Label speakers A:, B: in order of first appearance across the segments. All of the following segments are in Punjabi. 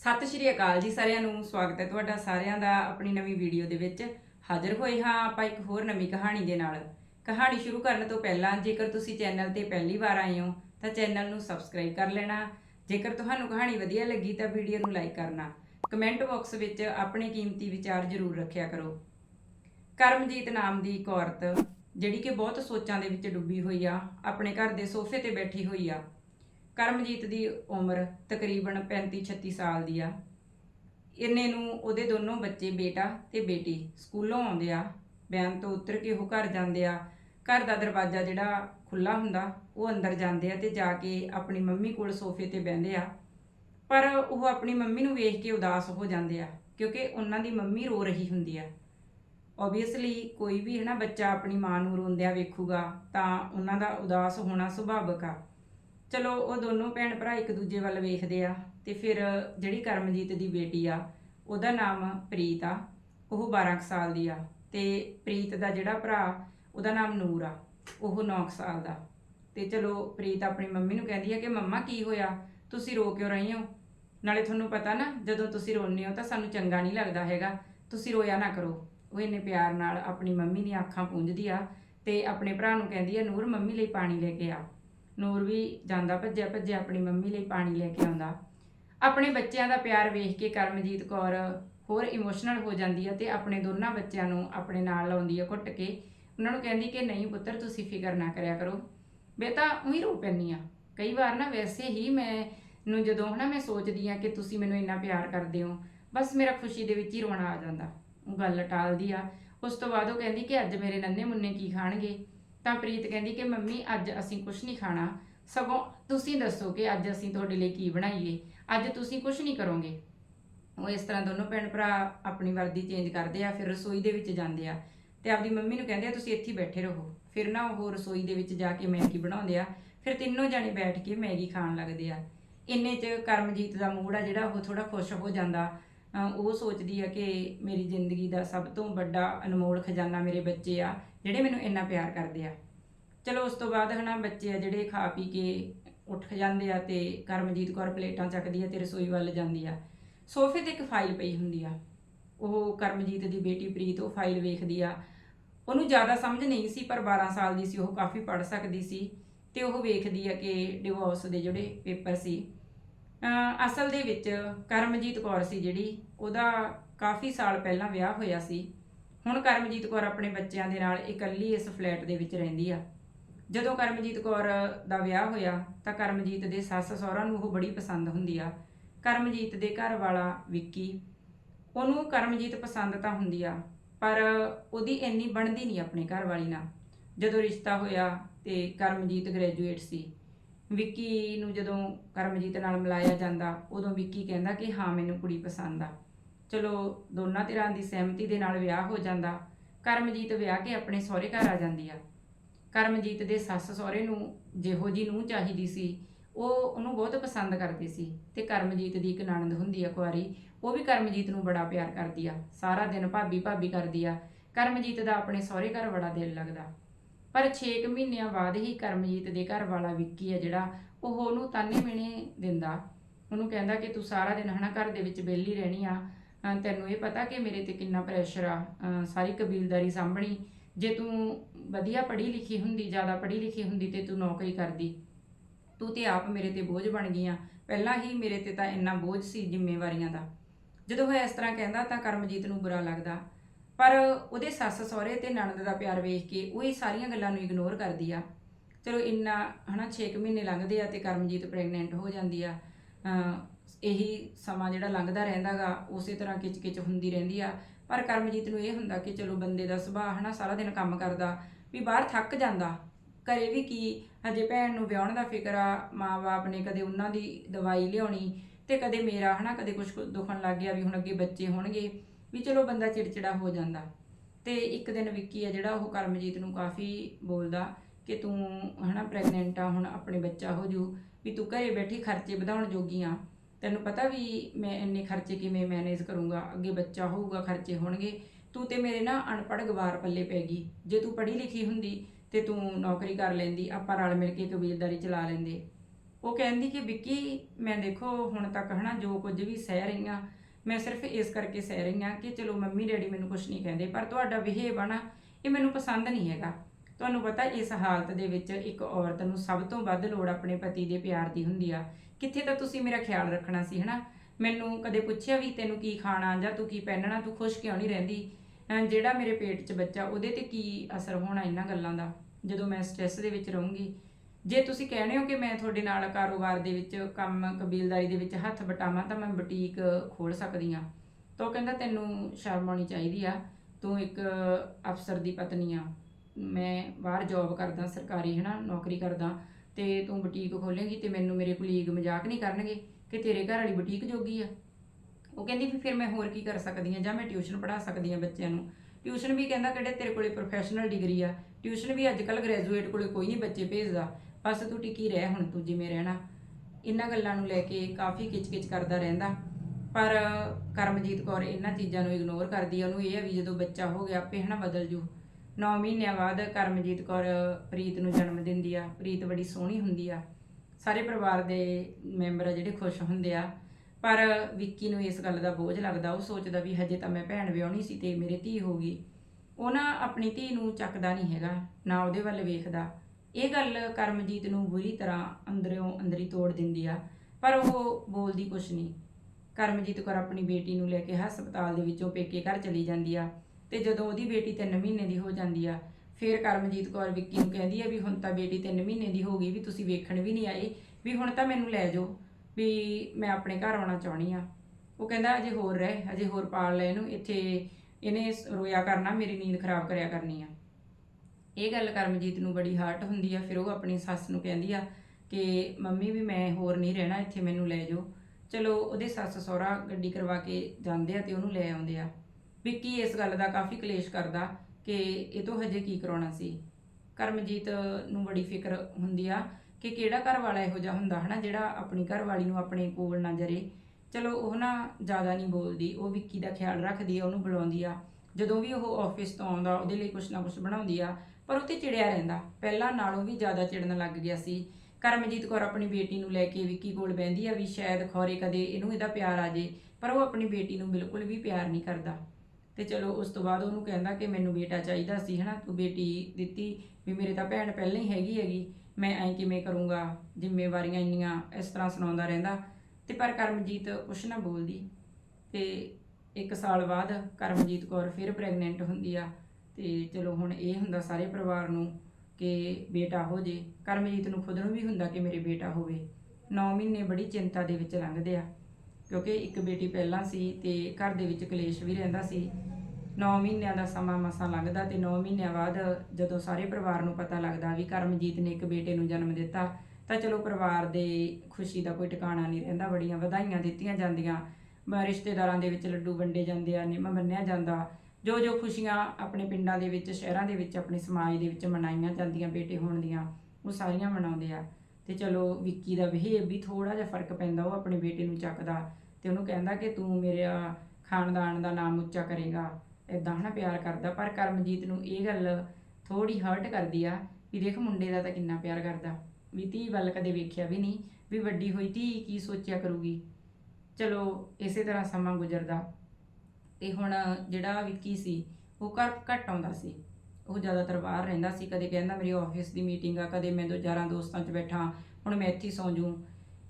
A: ਸਤਿ ਸ਼੍ਰੀ ਅਕਾਲ ਜੀ ਸਾਰਿਆਂ ਨੂੰ, ਸਵਾਗਤ ਹੈ ਤੁਹਾਡਾ ਸਾਰਿਆਂ ਦਾ ਆਪਣੀ ਨਵੀਂ ਵੀਡੀਓ ਦੇ ਵਿੱਚ। ਹਾਜ਼ਰ ਹੋਏ ਹਾਂ ਆਪਾਂ ਇੱਕ ਹੋਰ ਨਵੀਂ ਕਹਾਣੀ ਦੇ ਨਾਲ। ਕਹਾਣੀ ਸ਼ੁਰੂ ਕਰਨ ਤੋਂ ਪਹਿਲਾਂ ਜੇਕਰ ਤੁਸੀਂ ਚੈਨਲ ਤੇ ਪਹਿਲੀ ਵਾਰ ਆਏ ਹੋ, ਤਾਂ ਚੈਨਲ ਨੂੰ ਸਬਸਕ੍ਰਾਈਬ ਕਰ ਲੈਣਾ। ਜੇਕਰ ਤੁਹਾਨੂੰ ਕਹਾਣੀ ਵਧੀਆ ਲੱਗੀ ਤਾਂ ਵੀਡੀਓ ਨੂੰ ਲਾਈਕ ਕਰਨਾ। ਕਮੈਂਟ ਬਾਕਸ ਵਿੱਚ ਆਪਣੇ ਕੀਮਤੀ ਵਿਚਾਰ ਜ਼ਰੂਰ ਰੱਖਿਆ ਕਰੋ। ਕਰਮਜੀਤ ਨਾਮ ਦੀ ਇੱਕ ਔਰਤ, ਜਿਹੜੀ ਕਿ ਬਹੁਤ ਸੋਚਾਂ ਦੇ ਵਿੱਚ ਡੁੱਬੀ ਹੋਈ ਆ, ਆਪਣੇ ਘਰ ਦੇ ਸੋਫੇ ਤੇ ਬੈਠੀ ਹੋਈ ਆ। ਕਰਮਜੀਤ ਦੀ ਉਮਰ ਤਕਰੀਬਨ 35-36 ਸਾਲ ਦੀ ਆ। ਇਹਨੇ ਨੂੰ ਉਹਦੇ ਦੋਨੋਂ ਬੱਚੇ ਬੇਟਾ ਤੇ ਬੇਟੀ ਸਕੂਲੋਂ ਆਉਂਦੇ ਆ, ਵੈਨ ਤੋਂ ਉਤਰ ਕੇ ਉਹ ਘਰ ਜਾਂਦੇ ਆ। ਘਰ ਦਾ ਦਰਵਾਜ਼ਾ ਜਿਹੜਾ ਖੁੱਲਾ ਹੁੰਦਾ, ਉਹ ਅੰਦਰ ਜਾਂਦੇ ਆ ਤੇ ਜਾ ਕੇ ਆਪਣੀ ਮੰਮੀ ਕੋਲ ਸੋਫੇ ਤੇ ਬਹਿੰਦੇ ਆ। ਪਰ ਉਹ ਆਪਣੀ ਮੰਮੀ ਨੂੰ ਵੇਖ ਕੇ ਉਦਾਸ ਹੋ ਜਾਂਦੇ ਆ, ਕਿਉਂਕਿ ਉਹਨਾਂ ਦੀ ਮੰਮੀ ਰੋ ਰਹੀ ਹੁੰਦੀ ਆ। ਓਬਵੀਅਸਲੀ ਕੋਈ ਵੀ ਹੈ ਨਾ ਬੱਚਾ ਆਪਣੀ ਮਾਂ ਨੂੰ ਰੋਂਦਿਆਂ ਵੇਖੂਗਾ, ਤਾਂ ਉਹਨਾਂ ਦਾ ਉਦਾਸ ਹੋਣਾ ਸੁਭਾਵਿਕ ਆ। ਚਲੋ ਉਹ ਦੋਨੋਂ ਭੈਣ ਭਰਾ ਇੱਕ ਦੂਜੇ ਵੱਲ ਵੇਖਦੇ ਆ ਤੇ ਫਿਰ ਜਿਹੜੀ ਕਰਮਜੀਤ ਦੀ ਬੇਟੀ ਆ, ਉਹਦਾ ਨਾਮ ਪ੍ਰੀਤ ਆ, ਉਹ 12 ਕੁ ਸਾਲ ਦੀ ਆ ਤੇ ਪ੍ਰੀਤ ਦਾ ਜਿਹੜਾ ਭਰਾ, ਉਹਦਾ ਨਾਮ ਨੂਰ ਆ, ਉਹ 9 ਕੁ ਸਾਲ ਦਾ। ਤੇ ਚਲੋ ਪ੍ਰੀਤ ਆਪਣੀ ਮੰਮੀ ਨੂੰ ਕਹਿੰਦੀ ਆ ਕਿ ਮੰਮਾ ਕੀ ਹੋਇਆ, ਤੁਸੀਂ ਰੋ ਕਿਉਂ ਰਹੀ ਹੋ? ਨਾਲੇ ਤੁਹਾਨੂੰ ਪਤਾ ਨਾ, ਜਦੋਂ ਤੁਸੀਂ ਰੋਂਦੇ ਹੋ ਤਾਂ ਸਾਨੂੰ ਚੰਗਾ ਨਹੀਂ ਲੱਗਦਾ ਹੈਗਾ, ਤੁਸੀਂ ਰੋਇਆ ਨਾ ਕਰੋ। ਉਹ ਇੰਨੇ ਪਿਆਰ ਨਾਲ ਆਪਣੀ ਮੰਮੀ ਦੀਆਂ ਅੱਖਾਂ ਪੂੰਝਦੀ ਆ ਤੇ ਆਪਣੇ ਭਰਾ ਨੂੰ ਕਹਿੰਦੀ ਆ, ਨੂਰ ਮੰਮੀ ਲਈ ਪਾਣੀ ਲੈ ਕੇ ਆ। ਨੂਰ ਵੀ ਜਾਂਦਾ ਭੱਜਿਆ ਭੱਜਿਆ ਆਪਣੀ ਮੰਮੀ ਲਈ ਪਾਣੀ ਲੈ ਕੇ ਆਉਂਦਾ। ਆਪਣੇ ਬੱਚਿਆਂ ਦਾ ਪਿਆਰ ਵੇਖ ਕੇ ਕਰਮਜੀਤ ਕੌਰ ਹੋਰ ਇਮੋਸ਼ਨਲ ਹੋ ਜਾਂਦੀ ਹੈ ਤੇ ਆਪਣੇ ਦੋਨਾਂ ਬੱਚਿਆਂ ਨੂੰ ਆਪਣੇ ਨਾਲ ਲਾਉਂਦੀ ਹੈ ਘੁੱਟ ਕੇ। ਉਹਨਾਂ ਨੂੰ ਕਹਿੰਦੀ ਕਿ ਨਹੀਂ ਪੁੱਤਰ, ਤੁਸੀਂ ਫਿਕਰ ਨਾ ਕਰਿਆ ਕਰੋ। ਬੇਟਾ ਉਹੀ ਰੋ ਪੈਂਦੀ ਆ। ਕਈ ਵਾਰ ਨਾ ਵੈਸੇ ਹੀ ਮੈਂ ਨੂੰ ਜਦੋਂ ਹਨਾ ਮੈਂ ਸੋਚਦੀ ਆ ਕਿ ਤੁਸੀਂ ਮੈਨੂੰ ਇੰਨਾ ਪਿਆਰ ਕਰਦੇ ਹੋ, ਬਸ ਮੇਰਾ ਖੁਸ਼ੀ ਦੇ ਵਿੱਚ ਹੀ ਰੋਣਾ ਆ ਜਾਂਦਾ। ਉਹ ਗੱਲ ਟਾਲਦੀ ਆ। ਉਸ ਤੋਂ ਬਾਅਦ ਉਹ ਕਹਿੰਦੀ ਕਿ ਅੱਜ ਮੇਰੇ ਨੰਨੇ ਮੁੰਨੇ ਕੀ ਖਾਣਗੇ? ਤਾਂ ਪ੍ਰੀਤ ਕਹਿੰਦੀ ਕਿ ਮੰਮੀ, ਅੱਜ ਅਸੀਂ ਕੁਝ ਨਹੀਂ ਖਾਣਾ। ਸਗੋਂ ਤੁਸੀਂ ਦੱਸੋ ਕਿ ਅੱਜ ਅਸੀਂ ਤੁਹਾਡੇ ਲਈ ਕੀ ਬਣਾਈਏ? ਅੱਜ ਤੁਸੀਂ ਕੁਝ ਨਹੀਂ ਕਰੋਗੇ। ਉਹ ਇਸ ਤਰ੍ਹਾਂ ਦੋਨੋਂ ਭੈਣ ਭਰਾ ਆਪਣੀ ਵਰਦੀ ਚੇਂਜ ਕਰਦੇ ਆ, ਫਿਰ ਰਸੋਈ ਦੇ ਵਿੱਚ ਜਾਂਦੇ ਆ। ਤੇ ਆਪਦੀ ਮੰਮੀ ਨੂੰ ਕਹਿੰਦੇ ਆ, ਤੁਸੀਂ ਇੱਥੇ ਬੈਠੇ ਰਹੋ। ਫਿਰ ਨਾ ਉਹ ਰਸੋਈ ਦੇ ਵਿੱਚ ਜਾ ਕੇ ਮੈਗੀ ਬਣਾਉਂਦੇ ਆ। ਫਿਰ ਤਿੰਨੋਂ ਜਾਣੇ ਬੈਠ ਕੇ ਮੈਗੀ ਖਾਣ ਲੱਗਦੇ ਆ। ਇੰਨੇ ਚ ਕਰਮਜੀਤ ਦਾ ਮੂਡ ਆ ਜਿਹੜਾ, ਉਹ ਥੋੜਾ ਖੁਸ਼ ਹੋ ਜਾਂਦਾ। ਉਹ ਸੋਚਦੀ ਆ ਕਿ ਮੇਰੀ ਜ਼ਿੰਦਗੀ ਦਾ ਸਭ ਤੋਂ ਵੱਡਾ ਅਨਮੋਲ ਖਜ਼ਾਨਾ ਮੇਰੇ ਬੱਚੇ ਆ। ਜਿਹੜੇ ਮੈਨੂੰ ਇੰਨਾ ਪਿਆਰ ਕਰਦੇ ਆ। ਚਲੋ, ਉਸ ਤੋਂ ਬਾਅਦ ਹਨਾ ਬੱਚੇ ਆ ਜਿਹੜੇ ਖਾ ਪੀ ਕੇ ਉੱਠ ਜਾਂਦੇ ਆ ਤੇ ਕਰਮਜੀਤ ਕੌਰ ਪਲੇਟਾਂ ਚੱਕਦੀ ਆ ਤੇ ਰਸੋਈ ਵੱਲ ਜਾਂਦੀ ਆ। ਸੋਫੇ ਤੇ ਇੱਕ ਫਾਈਲ ਪਈ ਹੁੰਦੀ ਆ। ਉਹ ਕਰਮਜੀਤ ਦੀ ਬੇਟੀ ਪ੍ਰੀਤ ਉਹ ਫਾਈਲ ਵੇਖਦੀ ਆ। ਉਹਨੂੰ ਜ਼ਿਆਦਾ ਸਮਝ ਨਹੀਂ ਸੀ, ਪਰ 12 ਸਾਲ ਦੀ ਸੀ, ਉਹ ਕਾਫੀ ਪੜ੍ਹ ਸਕਦੀ ਸੀ ਤੇ ਉਹ ਵੇਖਦੀ ਆ ਕਿ ਡਿਵੋਰਸ ਦੇ ਜਿਹੜੇ ਪੇਪਰ ਸੀ। ਅਸਲ ਦੇ ਵਿੱਚ ਕਰਮਜੀਤ ਕੌਰ ਸੀ ਜਿਹੜੀ, ਉਹਦਾ ਕਾਫੀ ਸਾਲ ਪਹਿਲਾਂ ਵਿਆਹ ਹੋਇਆ ਸੀ। ਹੁਣ ਕਰਮਜੀਤ ਕੌਰ ਆਪਣੇ ਬੱਚਿਆਂ ਦੇ ਨਾਲ ਇਕੱਲੀ ਇਸ ਫਲੈਟ ਦੇ ਵਿੱਚ ਰਹਿੰਦੀ ਆ। ਜਦੋਂ ਕਰਮਜੀਤ ਕੌਰ ਦਾ ਵਿਆਹ ਹੋਇਆ, ਤਾਂ ਕਰਮਜੀਤ ਦੇ ਸੱਸ ਸਹੁਰਾ ਨੂੰ ਉਹ ਬੜੀ ਪਸੰਦ ਹੁੰਦੀ ਆ। ਕਰਮਜੀਤ ਦੇ ਘਰ ਵਾਲਾ ਵਿੱਕੀ, ਉਹਨੂੰ ਕਰਮਜੀਤ ਪਸੰਦ ਤਾਂ ਹੁੰਦੀ ਆ, ਪਰ ਉਹਦੀ ਇੰਨੀ ਬਣਦੀ ਨਹੀਂ ਆਪਣੇ ਘਰ ਵਾਲੀ ਨਾਲ। ਜਦੋਂ ਰਿਸ਼ਤਾ ਹੋਇਆ ਤੇ ਕਰਮਜੀਤ ਗ੍ਰੈਜੂਏਟ ਸੀ, ਵਿੱਕੀ ਨੂੰ ਜਦੋਂ ਕਰਮਜੀਤ ਨਾਲ ਮਿਲਾਇਆ ਜਾਂਦਾ, ਉਦੋਂ ਵਿੱਕੀ ਕਹਿੰਦਾ ਕਿ ਹਾਂ, ਮੈਨੂੰ ਕੁੜੀ ਪਸੰਦ ਆ। ਚਲੋ, ਦੋਨਾਂ ਧਿਰਾਂ ਦੀ ਸਹਿਮਤੀ ਦੇ ਨਾਲ ਵਿਆਹ ਹੋ ਜਾਂਦਾ, ਕਰਮਜੀਤ ਵਿਆਹ ਕੇ ਆਪਣੇ ਸਹੁਰੇ ਘਰ ਆ ਜਾਂਦੀ ਆ। ਕਰਮਜੀਤ ਦੇ ਸੱਸ ਸਹੁਰੇ ਨੂੰ ਜਿਹੋ ਜੀ ਨੂੰ ਚਾਹੀਦੀ ਸੀ, ਉਹ ਉਹਨੂੰ ਬਹੁਤ ਪਸੰਦ ਕਰਦੀ ਸੀ ਤੇ ਕਰਮਜੀਤ ਦੀ ਇੱਕ ਨਣਦ ਹੁੰਦੀ ਆ ਕੁਆਰੀ, ਉਹ ਵੀ ਕਰਮਜੀਤ ਨੂੰ ਬੜਾ ਪਿਆਰ ਕਰਦੀ ਆ। ਸਾਰਾ ਦਿਨ ਭਾਬੀ ਭਾਬੀ ਕਰਦੀ ਆ। ਕਰਮਜੀਤ ਦਾ ਆਪਣੇ ਸਹੁਰੇ ਘਰ ਬੜਾ ਦਿਲ ਲੱਗਦਾ। ਪਰ 6 ਮਹੀਨਿਆਂ ਬਾਅਦ ਹੀ ਕਰਮਜੀਤ ਦੇ ਘਰ ਵਾਲਾ ਵਿੱਕੀ ਆ ਜਿਹੜਾ, ਉਹ ਉਹਨੂੰ ਤਾਨੇ ਮਿਹਣੇ ਦਿੰਦਾ। ਉਹਨੂੰ ਕਹਿੰਦਾ ਕਿ ਤੂੰ ਸਾਰਾ ਦਿਨ ਹਨਾ ਘਰ ਦੇ ਵਿੱਚ ਵਿਹਲੀ ਰਹਿਣੀ ਆ ਤੈਨੂੰ ਇਹ ਪਤਾ ਕਿ ਮੇਰੇ ਤੇ ਕਿੰਨਾ ਪ੍ਰੈਸ਼ਰ ਆ ਸਾਰੀ ਕਬੀਲਦਾਰੀ ਸਾਂਭਣੀ। ਜੇ ਤੂੰ ਵਧੀਆ ਪੜ੍ਹੀ ਲਿਖੀ ਹੁੰਦੀ, ਜ਼ਿਆਦਾ ਪੜ੍ਹੀ ਲਿਖੀ ਹੁੰਦੀ ਤੇ ਤੂੰ ਨੌਕਰੀ ਕਰਦੀ। ਤੂੰ ਤੇ ਆਪ ਮੇਰੇ ਤੇ ਬੋਝ ਬਣ ਗਈਆਂ। ਪਹਿਲਾਂ ਹੀ ਮੇਰੇ ਤੇ ਤਾਂ ਇੰਨਾ ਬੋਝ ਸੀ ਜ਼ਿੰਮੇਵਾਰੀਆਂ ਦਾ। ਜਦੋਂ ਉਹ ਇਸ ਤਰ੍ਹਾਂ ਕਹਿੰਦਾ ਤਾਂ ਕਰਮਜੀਤ ਨੂੰ ਬੁਰਾ ਲੱਗਦਾ। ਪਰ ਉਹਦੇ ਸੱਸ ਸਹੁਰੇ ਤੇ ਨਣਦ ਦਾ ਪਿਆਰ ਵੇਖ ਕੇ ਉਹ ਇਹ ਸਾਰੀਆਂ ਗੱਲਾਂ ਨੂੰ ਇਗਨੋਰ ਕਰਦੀ ਆ। ਚਲੋ ਇੰਨਾ ਹਨਾ 6 ਮਹੀਨੇ ਲੰਘਦੇ ਆ ਤੇ ਕਰਮਜੀਤ ਪ੍ਰੈਗਨੈਂਟ ਹੋ ਜਾਂਦੀ ਆ। ਇਹੀ ਸਮਾਂ ਜਿਹੜਾ ਲੰਘਦਾ ਰਹਿੰਦਾਗਾ, ਉਸੇ ਤਰ੍ਹਾਂ ਕਿਚ-ਕਿਚ ਹੁੰਦੀ ਰਹਿੰਦੀ ਆ। ਪਰ ਕਰਮਜੀਤ ਨੂੰ ਇਹ ਹੁੰਦਾ ਕਿ ਚਲੋ ਬੰਦੇ ਦਾ ਸੁਭਾਅ ਹਨਾ, ਸਾਰਾ ਦਿਨ ਕੰਮ ਕਰਦਾ, ਵੀ ਬਾਹਰ ਥੱਕ ਜਾਂਦਾ। ਘਰੇ ਵੀ ਕੀ, ਹਜੇ ਭੈਣ ਨੂੰ ਵਿਆਹਣ ਦਾ ਫਿਕਰ ਆ, ਮਾਂ-ਬਾਪ ਨੇ ਕਦੇ ਉਹਨਾਂ ਦੀ ਦਵਾਈ ਲਿਆਉਣੀ ਤੇ ਕਦੇ ਮੇਰਾ ਹਨਾ, ਕਦੇ ਕੁਝ ਦੁਖਣ ਲੱਗ ਗਿਆ ਵੀ ਹੁਣ ਅੱਗੇ ਬੱਚੇ ਹੋਣਗੇ, ਵੀ ਚਲੋ ਬੰਦਾ ਚਿੜਚਿੜਾ ਹੋ ਜਾਂਦਾ। ਤੇ ਇੱਕ ਦਿਨ ਵਿੱਕੀ ਆ ਜਿਹੜਾ ਉਹ ਕਰਮਜੀਤ ਨੂੰ ਕਾਫੀ ਬੋਲਦਾ ਕਿ ਤੂੰ ਹਨਾ ਪ੍ਰੈਗਨੈਂਟ ਆ, ਹੁਣ ਆਪਣੇ ਬੱਚਾ ਹੋ ਜੂ, ਵੀ ਤੂੰ ਘਰੇ ਬੈਠੀ ਖਰਚੇ ਵਧਾਉਣ ਜੋਗੀ ਆ। ਤੈਨੂੰ ਪਤਾ ਵੀ ਮੈਂ ਇੰਨੇ ਖਰਚੇ ਕਿਵੇਂ ਮੈਨੇਜ ਕਰੂੰਗਾ? ਅੱਗੇ ਬੱਚਾ ਹੋਊਗਾ, ਖਰਚੇ ਹੋਣਗੇ। ਤੂੰ ਤੇ ਮੇਰੇ ਨਾ ਅਨਪੜ੍ਹ ਗਵਾਰ ਪੱਲੇ ਪੈ ਗਈ। ਜੇ ਤੂੰ ਪੜ੍ਹੀ ਲਿਖੀ ਹੁੰਦੀ ਤੇ ਤੂੰ ਨੌਕਰੀ ਕਰ ਲੈਂਦੀ, ਆਪਾਂ ਰਲ ਮਿਲ ਕੇ ਕਬੀਲਦਾਰੀ ਚਲਾ ਲੈਂਦੇ। ਉਹ ਕਹਿੰਦੀ ਕਿ ਵਿੱਕੀ, ਮੈਂ ਦੇਖੋ ਹੁਣ ਤੱਕ ਹਨਾ ਜੋ ਕੁਝ ਵੀ ਸਹਿ ਰਹੀ ਹਾਂ, ਮੈਂ ਸਿਰਫ ਇਸ ਕਰਕੇ ਸਹਿ ਰਹੀ ਹਾਂ ਕਿ ਚਲੋ ਮੰਮੀ ਡੈਡੀ ਮੈਨੂੰ ਕੁਝ ਨਹੀਂ ਕਹਿੰਦੇ, ਪਰ ਤੁਹਾਡਾ ਬਿਹੇਵ ਆ ਨਾ, ਇਹ ਮੈਨੂੰ ਪਸੰਦ ਨਹੀਂ ਹੈਗਾ। ਤੁਹਾਨੂੰ ਪਤਾ ਇਸ ਹਾਲਤ ਦੇ ਵਿੱਚ ਇੱਕ ਔਰਤ ਨੂੰ ਸਭ ਤੋਂ ਵੱਧ ਲੋੜ ਆਪਣੇ ਪਤੀ ਦੇ ਪਿਆਰ ਦੀ ਹੁੰਦੀ ਆ। ਕਿੱਥੇ ਤਾਂ ਤੁਸੀਂ ਮੇਰਾ ਖਿਆਲ ਰੱਖਣਾ ਸੀ, ਹਨਾ? ਮੈਨੂੰ ਕਦੇ ਪੁੱਛਿਆ ਵੀ ਤੈਨੂੰ ਕੀ ਖਾਣਾ ਜਾਂ ਤੂੰ ਕੀ ਪਹਿਨਣਾ? ਤੂੰ ਖੁਸ਼ ਕਿਉਂ ਨਹੀਂ ਰਹਿੰਦੀ? ਜਿਹੜਾ ਮੇਰੇ ਪੇਟ 'ਚ ਬੱਚਾ, ਉਹਦੇ ਤੇ ਕੀ ਅਸਰ ਹੋਣਾ ਇਹਨਾਂ ਗੱਲਾਂ ਦਾ, ਜਦੋਂ ਮੈਂ ਸਟ੍ਰੈਸ ਦੇ ਵਿੱਚ ਰਹੂੰਗੀ? ਜੇ ਤੁਸੀਂ ਕਹਿੰਦੇ ਹੋ ਕਿ ਮੈਂ ਤੁਹਾਡੇ ਨਾਲ ਕਾਰੋਬਾਰ ਦੇ ਵਿੱਚ ਕੰਮ, ਕਬੀਲਦਾਰੀ ਦੇ ਵਿੱਚ ਹੱਥ ਵਟਾਵਾਂ, ਤਾਂ ਮੈਂ ਬੁਟੀਕ ਖੋਲ ਸਕਦੀ ਆ ਤਾਂ ਉਹ ਕਹਿੰਦਾ, ਤੈਨੂੰ ਸ਼ਰਮ ਆਉਣੀ ਚਾਹੀਦੀ ਆ। ਤੂੰ ਇੱਕ ਅਫਸਰ ਦੀ ਪਤਨੀ ਆ। ਮੈਂ ਬਾਹਰ ਜੌਬ ਕਰਦਾ, ਸਰਕਾਰੀ ਹੈ ਨਾ ਨੌਕਰੀ ਕਰਦਾ। ਤੇ ਤੂੰ ਬੁਟੀਕ ਖੋਲੇਂਗੀ ਤੇ ਮੈਨੂੰ ਮੇਰੇ ਕੁਲੀਗ ਮਜ਼ਾਕ ਨਹੀਂ ਕਰਨਗੇ ਕਿ ਤੇਰੇ ਘਰ ਵਾਲੀ ਬੁਟੀਕ ਜੋਗੀ ਆ? ਉਹ ਕਹਿੰਦੀ ਵੀ ਫਿਰ ਮੈਂ ਹੋਰ ਕੀ ਕਰ ਸਕਦੀ ਆ ਜਾਂ ਮੈਂ ਟਿਊਸ਼ਨ ਪੜ੍ਹਾ ਸਕਦੀ ਆ ਬੱਚਿਆਂ ਨੂੰ? ਟਿਊਸ਼ਨ ਵੀ ਕਹਿੰਦਾ ਕਿਹੜੇ ਤੇਰੇ ਕੋਲੇ ਪ੍ਰੋਫੈਸ਼ਨਲ ਡਿਗਰੀ ਆ? ਟਿਊਸ਼ਨ ਵੀ ਅੱਜ ਕੱਲ ਗ੍ਰੈਜੂਏਟ ਕੋਲੇ ਕੋਈ ਨਹੀਂ ਬੱਚੇ ਭੇਜਦਾ। ਬਸ ਤੂੰ ਟਿਕੀ ਰਹਿ ਹੁਣ ਤੂੰ ਜਿਵੇਂ ਰਹਿਣਾ। ਇਹਨਾਂ ਗੱਲਾਂ ਨੂੰ ਲੈ ਕੇ ਕਾਫੀ ਕਿਚਕਿਚ ਕਰਦਾ ਰਹਿੰਦਾ। ਪਰ ਕਰਮਜੀਤ ਕੌਰ ਇਹਨਾਂ ਚੀਜ਼ਾਂ ਨੂੰ ਇਗਨੋਰ ਕਰਦੀ ਆ। ਉਹਨੂੰ ਇਹ ਆ ਵੀ ਜਦੋਂ ਬੱਚਾ ਹੋ ਗਿਆ, ਆਪੇ ਹਨਾ ਬਦਲ ਜੂ। 9 ਮਹੀਨਿਆਂ ਬਾਅਦ ਕਰਮਜੀਤ ਕੌਰ ਪ੍ਰੀਤ ਨੂੰ ਜਨਮ ਦਿੰਦੀ ਆ। ਪ੍ਰੀਤ ਬੜੀ ਸੋਹਣੀ ਹੁੰਦੀ ਆ। ਸਾਰੇ ਪਰਿਵਾਰ ਦੇ ਮੈਂਬਰ ਆ ਜਿਹੜੇ ਖੁਸ਼ ਹੁੰਦੇ ਆ। ਪਰ ਵਿੱਕੀ ਨੂੰ ਇਸ ਗੱਲ ਦਾ ਬੋਝ ਲੱਗਦਾ। ਉਹ ਸੋਚਦਾ ਵੀ ਹਜੇ ਤਾਂ ਮੈਂ ਭੈਣ ਵਿਆਹਣੀ ਸੀ ਤੇ ਮੇਰੇ ਧੀ ਹੋ ਗਈ। ਉਹ ਨਾ ਆਪਣੀ ਧੀ ਨੂੰ ਚੱਕਦਾ ਨਹੀਂ ਹੈਗਾ, ਨਾ ਉਹਦੇ ਵੱਲ ਵੇਖਦਾ। ਇਹ ਗੱਲ ਕਰਮਜੀਤ ਨੂੰ ਬੁਰੀ ਤਰ੍ਹਾਂ ਅੰਦਰੋਂ ਅੰਦਰੀ ਤੋੜ ਦਿੰਦੀ ਆ, ਪਰ ਉਹ ਬੋਲਦੀ ਕੁਛ ਨਹੀਂ। ਕਰਮਜੀਤ ਕੌਰ ਆਪਣੀ ਬੇਟੀ ਨੂੰ ਲੈ ਕੇ ਹਸਪਤਾਲ ਦੇ ਵਿੱਚੋਂ ਪੇਕੇ ਘਰ ਚਲੀ ਜਾਂਦੀ ਆ। ਤੇ ਜਦੋਂ ਉਹਦੀ ਬੇਟੀ 3 ਮਹੀਨੇ ਦੀ ਹੋ ਜਾਂਦੀ ਆ, ਫਿਰ ਕਰਮਜੀਤ ਕੌਰ ਵਿੱਕੀ ਨੂੰ ਕਹਿੰਦੀ ਆ ਵੀ ਹੁਣ ਤਾਂ ਬੇਟੀ 3 ਮਹੀਨੇ ਦੀ ਹੋ ਗਈ ਵੀ ਤੁਸੀਂ ਵੇਖਣ ਵੀ ਨਹੀਂ ਆਏ, ਵੀ ਹੁਣ ਤਾਂ ਮੈਨੂੰ ਲੈ ਜਾਓ, ਵੀ ਮੈਂ ਆਪਣੇ ਘਰ ਆਉਣਾ ਚਾਹਣੀ ਆ। ਉਹ ਕਹਿੰਦਾ ਅਜੇ ਹੋਰ ਰਹਿ, ਅਜੇ ਹੋਰ ਪਾਲ ਲੈ ਇਹਨੂੰ, ਇੱਥੇ ਇਹਨੇ ਰੋਇਆ ਕਰਨਾ, ਮੇਰੀ ਨੀਂਦ ਖਰਾਬ ਕਰਿਆ ਕਰਨੀ ਆ। ਇਹ ਗੱਲ ਕਰਮਜੀਤ ਨੂੰ ਬੜੀ ਹਾਰਟ ਹੁੰਦੀ ਆ, ਫਿਰ ਉਹ ਆਪਣੀ ਸੱਸ ਨੂੰ ਕਹਿੰਦੀ ਆ ਕਿ ਮੰਮੀ ਵੀ ਮੈਂ ਹੋਰ ਨਹੀਂ ਰਹਿਣਾ, ਇੱਥੇ ਮੈਨੂੰ ਲੈ ਜਾਓ। ਚਲੋ, ਉਹਦੇ ਸੱਸ ਸਹੁਰਾ ਗੱਡੀ ਕਰਵਾ ਕੇ ਜਾਂਦੇ ਆ ਤੇ ਉਹਨੂੰ ਲੈ ਆਉਂਦੇ ਆ। ਵਿੱਕੀ ਇਸ ਗੱਲ ਦਾ ਕਾਫੀ ਕਲੇਸ਼ ਕਰਦਾ ਕਿ ਇਹ ਤੋਂ ਹਜੇ ਕੀ ਕਰਾਉਣਾ ਸੀ? ਕਰਮਜੀਤ ਨੂੰ ਬੜੀ ਫਿਕਰ ਹੁੰਦੀ ਆ ਕਿ ਕਿਹੜਾ ਘਰ ਵਾਲਾ ਇਹੋ ਜਿਹਾ ਹੁੰਦਾ ਹਨਾ, ਜਿਹੜਾ ਆਪਣੀ ਘਰ ਵਾਲੀ ਨੂੰ ਆਪਣੇ ਕੋਲ ਨਾ ਜਰੇ। ਚਲੋ, ਉਹ ਨਾ ਜ਼ਿਆਦਾ ਨਹੀਂ ਬੋਲਦੀ, ਉਹ ਵਿੱਕੀ ਦਾ ਖਿਆਲ ਰੱਖਦੀ ਆ, ਉਹਨੂੰ ਬੁਲਾਉਂਦੀ ਆ। ਜਦੋਂ ਵੀ ਉਹ ਆਫਿਸ ਤੋਂ ਆਉਂਦਾ, ਉਹਦੇ ਲਈ ਕੁਛ ਨਾ ਕੁਛ ਬਣਾਉਂਦੀ ਆ, ਪਰ ਉਹ ਤੇ ਚਿੜਿਆ ਰਹਿੰਦਾ। ਪਹਿਲਾਂ ਨਾਲੋਂ ਵੀ ਜ਼ਿਆਦਾ ਚਿੜਨ ਲੱਗ ਗਿਆ ਸੀ। ਕਰਮਜੀਤ ਕੌਰ ਆਪਣੀ ਬੇਟੀ ਨੂੰ ਲੈ ਕੇ ਵਿੱਕੀ ਕੋਲ ਬਹਿੰਦੀ ਆ ਵੀ ਸ਼ਾਇਦ ਖੌਰੇ ਕਦੇ ਇਹਨੂੰ ਇਹਦਾ ਪਿਆਰ ਆ ਜੇ, ਪਰ ਉਹ ਆਪਣੀ ਬੇਟੀ ਨੂੰ ਬਿਲਕੁਲ ਵੀ ਪਿਆਰ ਨਹੀਂ ਕਰਦਾ। ਤੇ ਚਲੋ ਉਸ ਤੋਂ ਬਾਅਦ ਉਹਨੂੰ ਕਹਿੰਦਾ ਕਿ ਮੈਨੂੰ ਬੇਟਾ ਚਾਹੀਦਾ ਸੀ, ਹਨਾ, ਤੂੰ ਬੇਟੀ ਦਿੱਤੀ ਵੀ ਮੇਰੇ ਤਾਂ ਭੈਣ ਪਹਿਲਾਂ ਹੀ ਹੈਗੀ ਹੈਗੀ, ਮੈਂ ਐਂ ਕਿਵੇਂ ਕਰੂੰਗਾ, ਜ਼ਿੰਮੇਵਾਰੀਆਂ ਇੰਨੀਆਂ ਇਸ ਤਰ੍ਹਾਂ ਸੁਣਾਉਂਦਾ ਰਹਿੰਦਾ। ਤੇ ਪਰ ਕਰਮਜੀਤ ਕੁਛ ਨਾ ਬੋਲਦੀ ਤੇ ਇੱਕ ਸਾਲ ਬਾਅਦ ਕਰਮਜੀਤ ਕੌਰ ਫਿਰ ਪ੍ਰੈਗਨੈਂਟ ਹੁੰਦੀ ਆ ਤੇ ਚਲੋ ਹੁਣ ਇਹ ਹੁੰਦਾ ਸਾਰੇ ਪਰਿਵਾਰ ਨੂੰ ਕਿ ਬੇਟਾ ਹੋ ਜੇ। ਕਰਮਜੀਤ ਨੂੰ ਖੁਦ ਨੂੰ ਵੀ ਹੁੰਦਾ ਕਿ ਮੇਰੇ ਬੇਟਾ ਹੋਵੇ। 9 ਮਹੀਨੇ ਬੜੀ ਚਿੰਤਾ ਦੇ ਵਿੱਚ ਲੰਘਦੇ ਆ। ਕਿਉਂਕਿ ਇੱਕ ਬੇਟੀ ਪਹਿਲਾਂ ਸੀ ਤੇ ਘਰ ਦੇ ਵਿੱਚ ਕਲੇਸ਼ ਵੀ ਰਹਿੰਦਾ ਸੀ। 9 ਮਹੀਨਿਆਂ ਦਾ ਸਮਾਂ ਮਸਾਂ ਲੰਘਦਾ ਤੇ 9 ਮਹੀਨਿਆਂ ਬਾਅਦ ਜਦੋਂ ਸਾਰੇ ਪਰਿਵਾਰ ਨੂੰ ਪਤਾ ਲੱਗਦਾ ਵੀ ਕਰਮਜੀਤ ਨੇ ਇੱਕ ਬੇਟੇ ਨੂੰ ਜਨਮ ਦਿੱਤਾ, ਤਾਂ ਚਲੋ ਪਰਿਵਾਰ ਦੇ ਖੁਸ਼ੀ ਦਾ ਕੋਈ ਟਿਕਾਣਾ ਨਹੀਂ ਰਹਿੰਦਾ, ਬੜੀਆਂ ਵਧਾਈਆਂ ਦਿੱਤੀਆਂ ਜਾਂਦੀਆਂ। ਮ- ਰਿਸ਼ਤੇਦਾਰਾਂ ਦੇ ਵਿੱਚ ਲੱਡੂ ਵੰਡੇ ਜਾਂਦੇ ਆ, ਨਿੰਮ ਮੰਨਿਆ ਜਾਂਦਾ। ਜੋ ਜੋ ਖੁਸ਼ੀਆਂ ਆਪਣੇ ਪਿੰਡਾਂ ਦੇ ਵਿੱਚ, ਸ਼ਹਿਰਾਂ ਦੇ ਵਿੱਚ, ਆਪਣੇ ਸਮਾਜ ਦੇ ਵਿੱਚ ਮਨਾਈਆਂ ਜਾਂਦੀਆਂ ਬੇਟੇ ਹੋਣ ਦੀਆਂ, ਉਹ ਸਾਰੀਆਂ ਮਨਾਉਂਦੇ ਆ। ਤੇ ਚਲੋ ਵਿੱਕੀ ਦਾ ਬਿਹੇਵ ਵੀ ਥੋੜਾ ਜਿਹਾ ਫ਼ਰਕ ਪੈਂਦਾ, ਉਹ ਆਪਣੇ ਬੇਟੇ ਨੂੰ ਚੱਕਦਾ ਤੇ ਉਹਨੂੰ ਕਹਿੰਦਾ ਕਿ ਤੂੰ ਮੇਰਾ ਖਾਨਦਾਨ ਦਾ ਨਾਮ ਉੱਚਾ ਕਰੇਗਾ ਇਦਾਂ ਹਨਾ ਪਿਆਰ ਕਰਦਾ, ਪਰ ਕਰਮਜੀਤ ਨੂੰ ਇਹ ਗੱਲ ਥੋੜੀ ਹਰਟ ਕਰਦੀ ਆ ਵੀ ਦੇਖ ਮੁੰਡੇ ਦਾ ਤਾਂ ਕਿੰਨਾ ਪਿਆਰ ਕਰਦਾ, ਵੀ ਧੀ ਵੱਲ ਕਦੇ ਵੇਖਿਆ ਵੀ ਨਹੀਂ, ਵੀ ਵੱਡੀ ਹੋਈ ਧੀ ਕੀ ਸੋਚਿਆ ਕਰੂਗੀ। ਚਲੋ ਇਸੇ ਤਰ੍ਹਾਂ ਸਮਾਂ ਗੁਜ਼ਰਦਾ ਤੇ ਹੁਣ ਜਿਹੜਾ ਵਿੱਕੀ ਸੀ, ਉਹ ਘਰ ਘੱਟ ਆਉਂਦਾ ਸੀ। ਉਹ ਜ਼ਿਆਦਾਤਰ ਬਾਹਰ ਰਹਿੰਦਾ ਸੀ, ਕਦੇ ਕਹਿੰਦਾ ਮੇਰੀ ਆਫਿਸ ਦੀ ਮੀਟਿੰਗ ਆ, ਕਦੇ ਮੈਂ ਦੋ ਯਾਰਾਂ ਦੋਸਤਾਂ 'ਚ ਬੈਠਾ, ਹੁਣ ਮੈਂ ਇੱਥੇ ਹੀ ਸੌਂ ਜੂੰ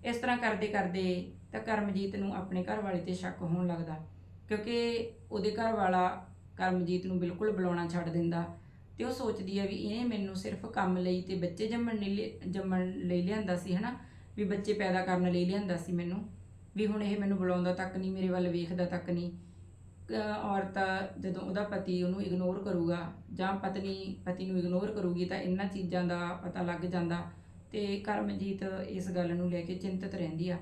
A: ਇਸ ਤਰ੍ਹਾਂ ਕਰਦੇ ਕਰਦੇ ਤਾਂ ਕਰਮਜੀਤ ਨੂੰ ਆਪਣੇ ਘਰ ਵਾਲੇ ਤੇ ਸ਼ੱਕ ਹੋਣ ਲੱਗਦਾ, ਕਿਉਂਕਿ ਉਹਦੇ ਘਰ ਵਾਲਾ ਕਰਮਜੀਤ ਨੂੰ ਬਿਲਕੁਲ ਬੁਲਾਉਣਾ ਛੱਡ ਦਿੰਦਾ ਤੇ ਉਹ ਸੋਚਦੀ ਆ ਵੀ ਇਹ ਮੈਨੂੰ ਸਿਰਫ ਕੰਮ ਲਈ ਤੇ ਬੱਚੇ ਜੰਮਣ ਲਈ ਲਿ- ਜੰਮਣ ਲਈ ਲਿਆਂਦਾ ਸੀ, ਹਨਾ? ਵੀ ਬੱਚੇ ਪੈਦਾ ਕਰਨ ਲਈ ਲਿਆਂਦਾ ਸੀ ਮੈਨੂੰ, ਵੀ ਹੁਣ ਇਹ ਮੈਨੂੰ ਬੁਲਾਉਂਦਾ ਤੱਕ ਨਹੀਂ, ਮੇਰੇ ਵੱਲ ਵੇਖਦਾ ਤੱਕ ਨਹੀਂ। ਔਰਤ ਜਦੋਂ ਉਹਦਾ ਪਤੀ ਉਹਨੂੰ ਇਗਨੋਰ ਕਰੂਗਾ ਜਾਂ ਪਤਨੀ, ਪਤੀ ਨੂੰ ਇਗਨੋਰ ਕਰੂਗੀ ਤਾਂ ਇਹਨਾਂ ਚੀਜ਼ਾਂ ਦਾ ਪਤਾ ਲੱਗ ਜਾਂਦਾ ਤੇ ਕਰਮਜੀਤ ਇਸ ਗੱਲ ਨੂੰ ਲੈ ਕੇ ਚਿੰਤਤ ਰਹਿੰਦੀ ਆ।